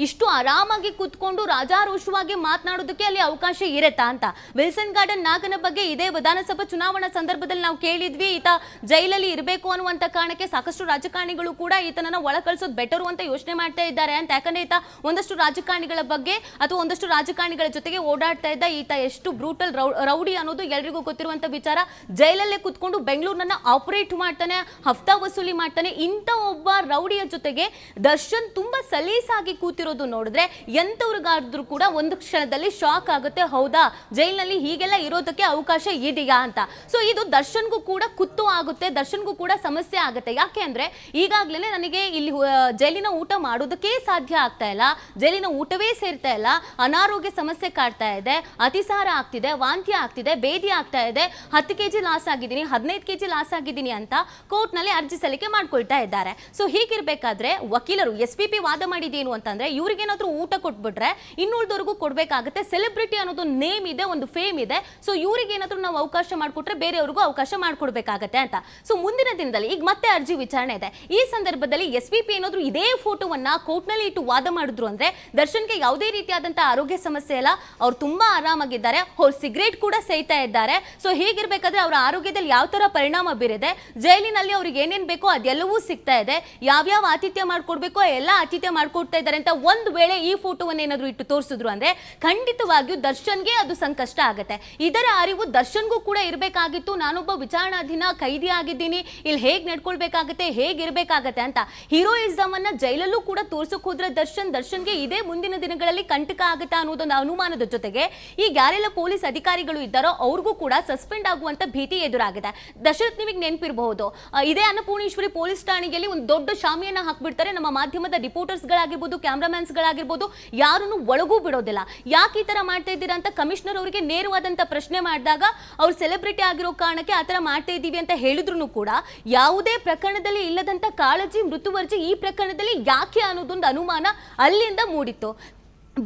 ಇಷ್ಟು ಆರಾಮಾಗಿ ಕೂತ್ಕೊಂಡು ರಾಜಾರೋಷವಾಗಿ ಮಾತನಾಡೋದಕ್ಕೆ ಅಲ್ಲಿ ಅವಕಾಶ ಇರತ್ತಾ ಅಂತ. ವಿಲ್ಸನ್ ಗಾರ್ಡನ್ ನಾಗನ ಬಗ್ಗೆ ಇದೇ ವಿಧಾನಸಭಾ ಚುನಾವಣಾ ಸಂದರ್ಭದಲ್ಲಿ ನಾವು ಕೇಳಿದ್ವಿ, ಈತ ಜೈಲಲ್ಲಿ ಇರಬೇಕು ಅನ್ನುವಂಥ ಕಾರಣಕ್ಕೆ ಸಾಕಷ್ಟು ರಾಜಕಾರಣಿಗಳು ಕೂಡ ಈತನನ್ನ ಒಳ ಕಳ್ಸೋದು ಬೆಟರು ಅಂತ ಯೋಚನೆ ಮಾಡ್ತಾ ಇದ್ದಾರೆ ಅಂತ. ಯಾಕಂದ್ರೆ ಈತ ಒಂದಷ್ಟು ರಾಜಕಾರಣಿಗಳ ಬಗ್ಗೆ ಅಥವಾ ಒಂದಷ್ಟು ರಾಜಕಾರಣಿಗಳ ಜೊತೆಗೆ ಓಡಾಡ್ತಾ ಇದ್ದ ಈತ ಎಷ್ಟು ಬ್ರೂಟಲ್ ರೌಡಿ ಅನ್ನೋದು ಎಲ್ರಿಗೂ ಗೊತ್ತಿರುವಂತ ವಿಚಾರ. ಜೈಲಲ್ಲೇ ಕುತ್ಕೊಂಡು ಬೆಂಗಳೂರನ್ನ ಆಪರೇಟ್ ಮಾಡ್ತಾನೆ, ಹಫ್ತಾ ವಸೂಲಿ ಮಾಡ್ತಾನೆ, ಇಂಥ ಒಬ್ಬ ರೌಡಿಯ ಜೊತೆಗೆ ದರ್ಶನ್ ದರ್ಶನ್ ತುಂಬಾ ಸಲೀಸಾಗಿ ಕೂತಿರೋದು ನೋಡಿದ್ರೆ ಎಂತವ್ರಿಗಾದ್ರೂ ಕೂಡ ಒಂದು ಕ್ಷಣದಲ್ಲಿ ಶಾಕ್ ಆಗುತ್ತೆ. ಹೌದಾ? ಜೈಲಿನಲ್ಲಿ ಹೀಗೆಲ್ಲ ಇರೋದಕ್ಕೆ ಅವಕಾಶ ಇದೆಯಾ ಅಂತ. ಸೊ ಇದು ದರ್ಶನ್ಗೂ ಕೂಡ ಕುತ್ತು ಆಗುತ್ತೆ. ದರ್ಶನ್ಗೂ ಕೂಡ ಸಮಸ್ಯೆ ಆಗುತ್ತೆ. ಯಾಕೆ ಅಂದ್ರೆ ಈಗಾಗಲೇ ನನಗೆ ಇಲ್ಲಿ ಜೈಲಿನ ಊಟ ಮಾಡೋದಕ್ಕೆ ಸಾಧ್ಯ ಆಗ್ತಾ ಇಲ್ಲ. ಜೈಲಿನ ಊಟವೇ ಸೇರ್ತಾ ಇಲ್ಲ. ಅನಾರೋಗ್ಯ ಸಮಸ್ಯೆ ಕಾಡ್ತಾ ಇದೆ. ಅತಿಸಾರ ಆಗ್ತಿದೆ, ವಾಂತಿ ಆಗ್ತಿದೆ, ಬೇದಿ ಆಗ್ತಾ ಇದೆ. ಹತ್ತು ಕೆ ಜಿ ಲಾಸ್ ಆಗಿದ್ದೀನಿ, ಹದಿನೈದು ಕೆ ಜಿ ಲಾಸ್ ಆಗಿದ್ದೀನಿ ಅಂತ ಕೋರ್ಟ್ನಲ್ಲಿ ಅರ್ಜಿ ಸಲ್ಲಿಕೆ ಮಾಡ್ಕೊಳ್ತಾ ಇದ್ದಾರೆ. ಸೊ ಹೀಗಿರ್ಬೇಕಾದ್ರೆ ವಕೀಲರು ಎಸ್ ಪಿ ಪಿ ವಾದ ಮಾಡಿದೇನು ಅಂತಂದ್ರೆ, ಇವ್ರಿಗೇನಾದ್ರೂ ಊಟ ಕೊಟ್ಬಿಟ್ರೆ ಇನ್ನುಳಿದವ್ರಿಗೂ ಕೊಡ್ಬೇಕಾಗುತ್ತೆ. ಸೆಲೆಬ್ರಿಟಿ ಅನ್ನೋದು ನೇಮ್ ಇದೆ, ಒಂದು ಫೇಮ್ ಇದೆ. ಸೊ ಇವ್ರಿಗೆ ಏನಾದ್ರೂ ನಾವು ಅವಕಾಶ ಮಾಡಿಕೊಟ್ರೆ ಬೇರೆಯವ್ರಿಗೂ ಅವಕಾಶ ಮಾಡಿಕೊಡ್ಬೇಕಾಗತ್ತೆ ಅಂತ. ಸೊ ಮುಂದಿನ ದಿನದಲ್ಲಿ ಈಗ ಮತ್ತೆ ಅರ್ಜಿ ವಿಚಾರಣೆ ಇದೆ. ಈ ಸಂದರ್ಭದಲ್ಲಿ ಎಸ್ ಪಿ ಪಿ ಏನಾದ್ರು ಇದೇ ಫೋಟೋವನ್ನ ಕೋರ್ಟ್ನಲ್ಲಿ ಇಟ್ಟು ವಾದ ಮಾಡಿದ್ರು ಅಂದ್ರೆ, ದರ್ಶನ್ಗೆ ಯಾವುದೇ ರೀತಿಯಾದಂತಹ ಆರೋಗ್ಯ ಸಮಸ್ಯೆ ಇಲ್ಲ. ಅವ್ರು ತುಂಬಾ ಆರಾಮಾಗಿದ್ದಾರೆ. ಅವ್ರು ಸಿಗರೇಟ್ ಕೂಡ ಸೇಯ್ತಾ ಇದ್ದಾರೆ. ಸೊ ಹೀಗಿರ್ಬೇಕಾದ್ರೆ ಅವರ ಆರೋಗ್ಯದಲ್ಲಿ ಯಾವ ತರ ಪರಿಣಾಮ ಬೀರಿದೆ, ಜೈಲಿನಲ್ಲಿ ಅವ್ರಿಗೆ ಏನೇನ್ ಬೇಕೋ ಅದೆಲ್ಲವೂ ಸಿಗ್ತಾ ಇದೆ. ಯಾವ್ಯಾವ ಆತಿಥ್ಯ ಮಾಡ್ಕೊಡ್ಬೇಕೋ ಎಲ್ಲ ಆತಿಥ್ಯ ಮಾಡ್ಕೊಡ್ತಾ ಇದ್ದಾರೆ ಅಂತ ಒಂದು ವೇಳೆ ಈ ಫೋಟೋವನ್ನು ಏನಾದರೂ ಇಟ್ಟು ತೋರಿಸಿದ್ರು ಅಂದ್ರೆ ಖಂಡಿತವಾಗಿಯೂ ದರ್ಶನ್ಗೆ ಅದು ಸಂಕಷ್ಟ ಆಗುತ್ತೆ. ಇದರ ಅರಿವು ದರ್ಶನ್ಗೂ ಕೂಡ ಇರಬೇಕಾಗಿತ್ತು. ನಾನೊಬ್ಬ ವಿಚಾರಣಾಧೀನ ಖೈದಿ ಆಗಿದ್ದೀನಿ. ಇಲ್ಲಿ ಹೇಗೆ ನಡ್ಕೊಳ್ಬೇಕಾಗತ್ತೆ, ಹೇಗೆ ಇರಬೇಕಾಗತ್ತೆ ಅಂತ ಹೀರೋಯಿಸಮ್ ಅನ್ನ ಜೈಲಲ್ಲೂ ಕೂಡ ತೋರ್ಸಕ್ ಹೋದ್ರೆ ದರ್ಶನ್, ದರ್ಶನ್ಗೆ ಇದೇ ಮುಂದಿನ ದಿನಗಳಲ್ಲಿ ಕಂಟಕ ಆಗುತ್ತಾ ಅನ್ನೋದೊಂದು ಅನುಮಾನದ ಜೊತೆಗೆ ಈಗ ಯಾರೆಲ್ಲ ಪೊಲೀಸ್ ಅಧಿಕಾರಿಗಳು ಇದ್ದಾರೋ ಅವ್ರಿಗೂ ಕೂಡ ಸಸ್ಪೆಂಡ್ ಆಗುವಂತ ಭೀತಿ ಎದುರಾಗಿದೆ. ದಶರಥ್ ನಿಮಗೆ ನೆನಪಿರಬಹುದು. ಇದೇ ಅನ್ನಪೂರ್ಣೇಶ್ವರಿ ಪೊಲೀಸ್ ಠಾಣೆಯಲ್ಲಿ ಒಂದು ದೊಡ್ಡ ಶಾಮಿಯನ್ನ ಹಾಕ್ಬಿಡ್ತಾರೆ ನಮ್ಮ ಮಾಧ್ಯಮದ ರಿಪೋರ್ಟರ್ಸ್ಗಳಾಗಿರ್ಬೋದು ಕ್ಯಾಮ್ರಾಮನ್ಸ್ಗಳಾಗಿರ್ಬೋದು ಯಾರನ್ನು ಒಳಗೂ ಬಿಡೋದಿಲ್ಲ. ಯಾಕೆ ಈ ಥರ ಮಾಡ್ತಾ ಇದ್ದೀರಾ ಅಂತ ಕಮಿಷನರ್ ಅವರಿಗೆ ನೇರವಾದಂತ ಪ್ರಶ್ನೆ ಮಾಡಿದಾಗ ಅವ್ರು ಸೆಲೆಬ್ರಿಟಿ ಆಗಿರೋ ಕಾರಣಕ್ಕೆ ಆ ಥರ ಮಾಡ್ತಾ ಇದ್ದೀವಿ ಅಂತ ಹೇಳಿದ್ರು ಕೂಡ ಯಾವುದೇ ಪ್ರಕರಣದಲ್ಲಿ ಇಲ್ಲದಂತ ಕಾಳಜಿ ಮೃತುವರ್ಜಿ ಈ ಪ್ರಕರಣದಲ್ಲಿ ಯಾಕೆ ಅನ್ನೋದೊಂದು ಅನುಮಾನ ಅಲ್ಲಿಂದ ಮೂಡಿತ್ತು.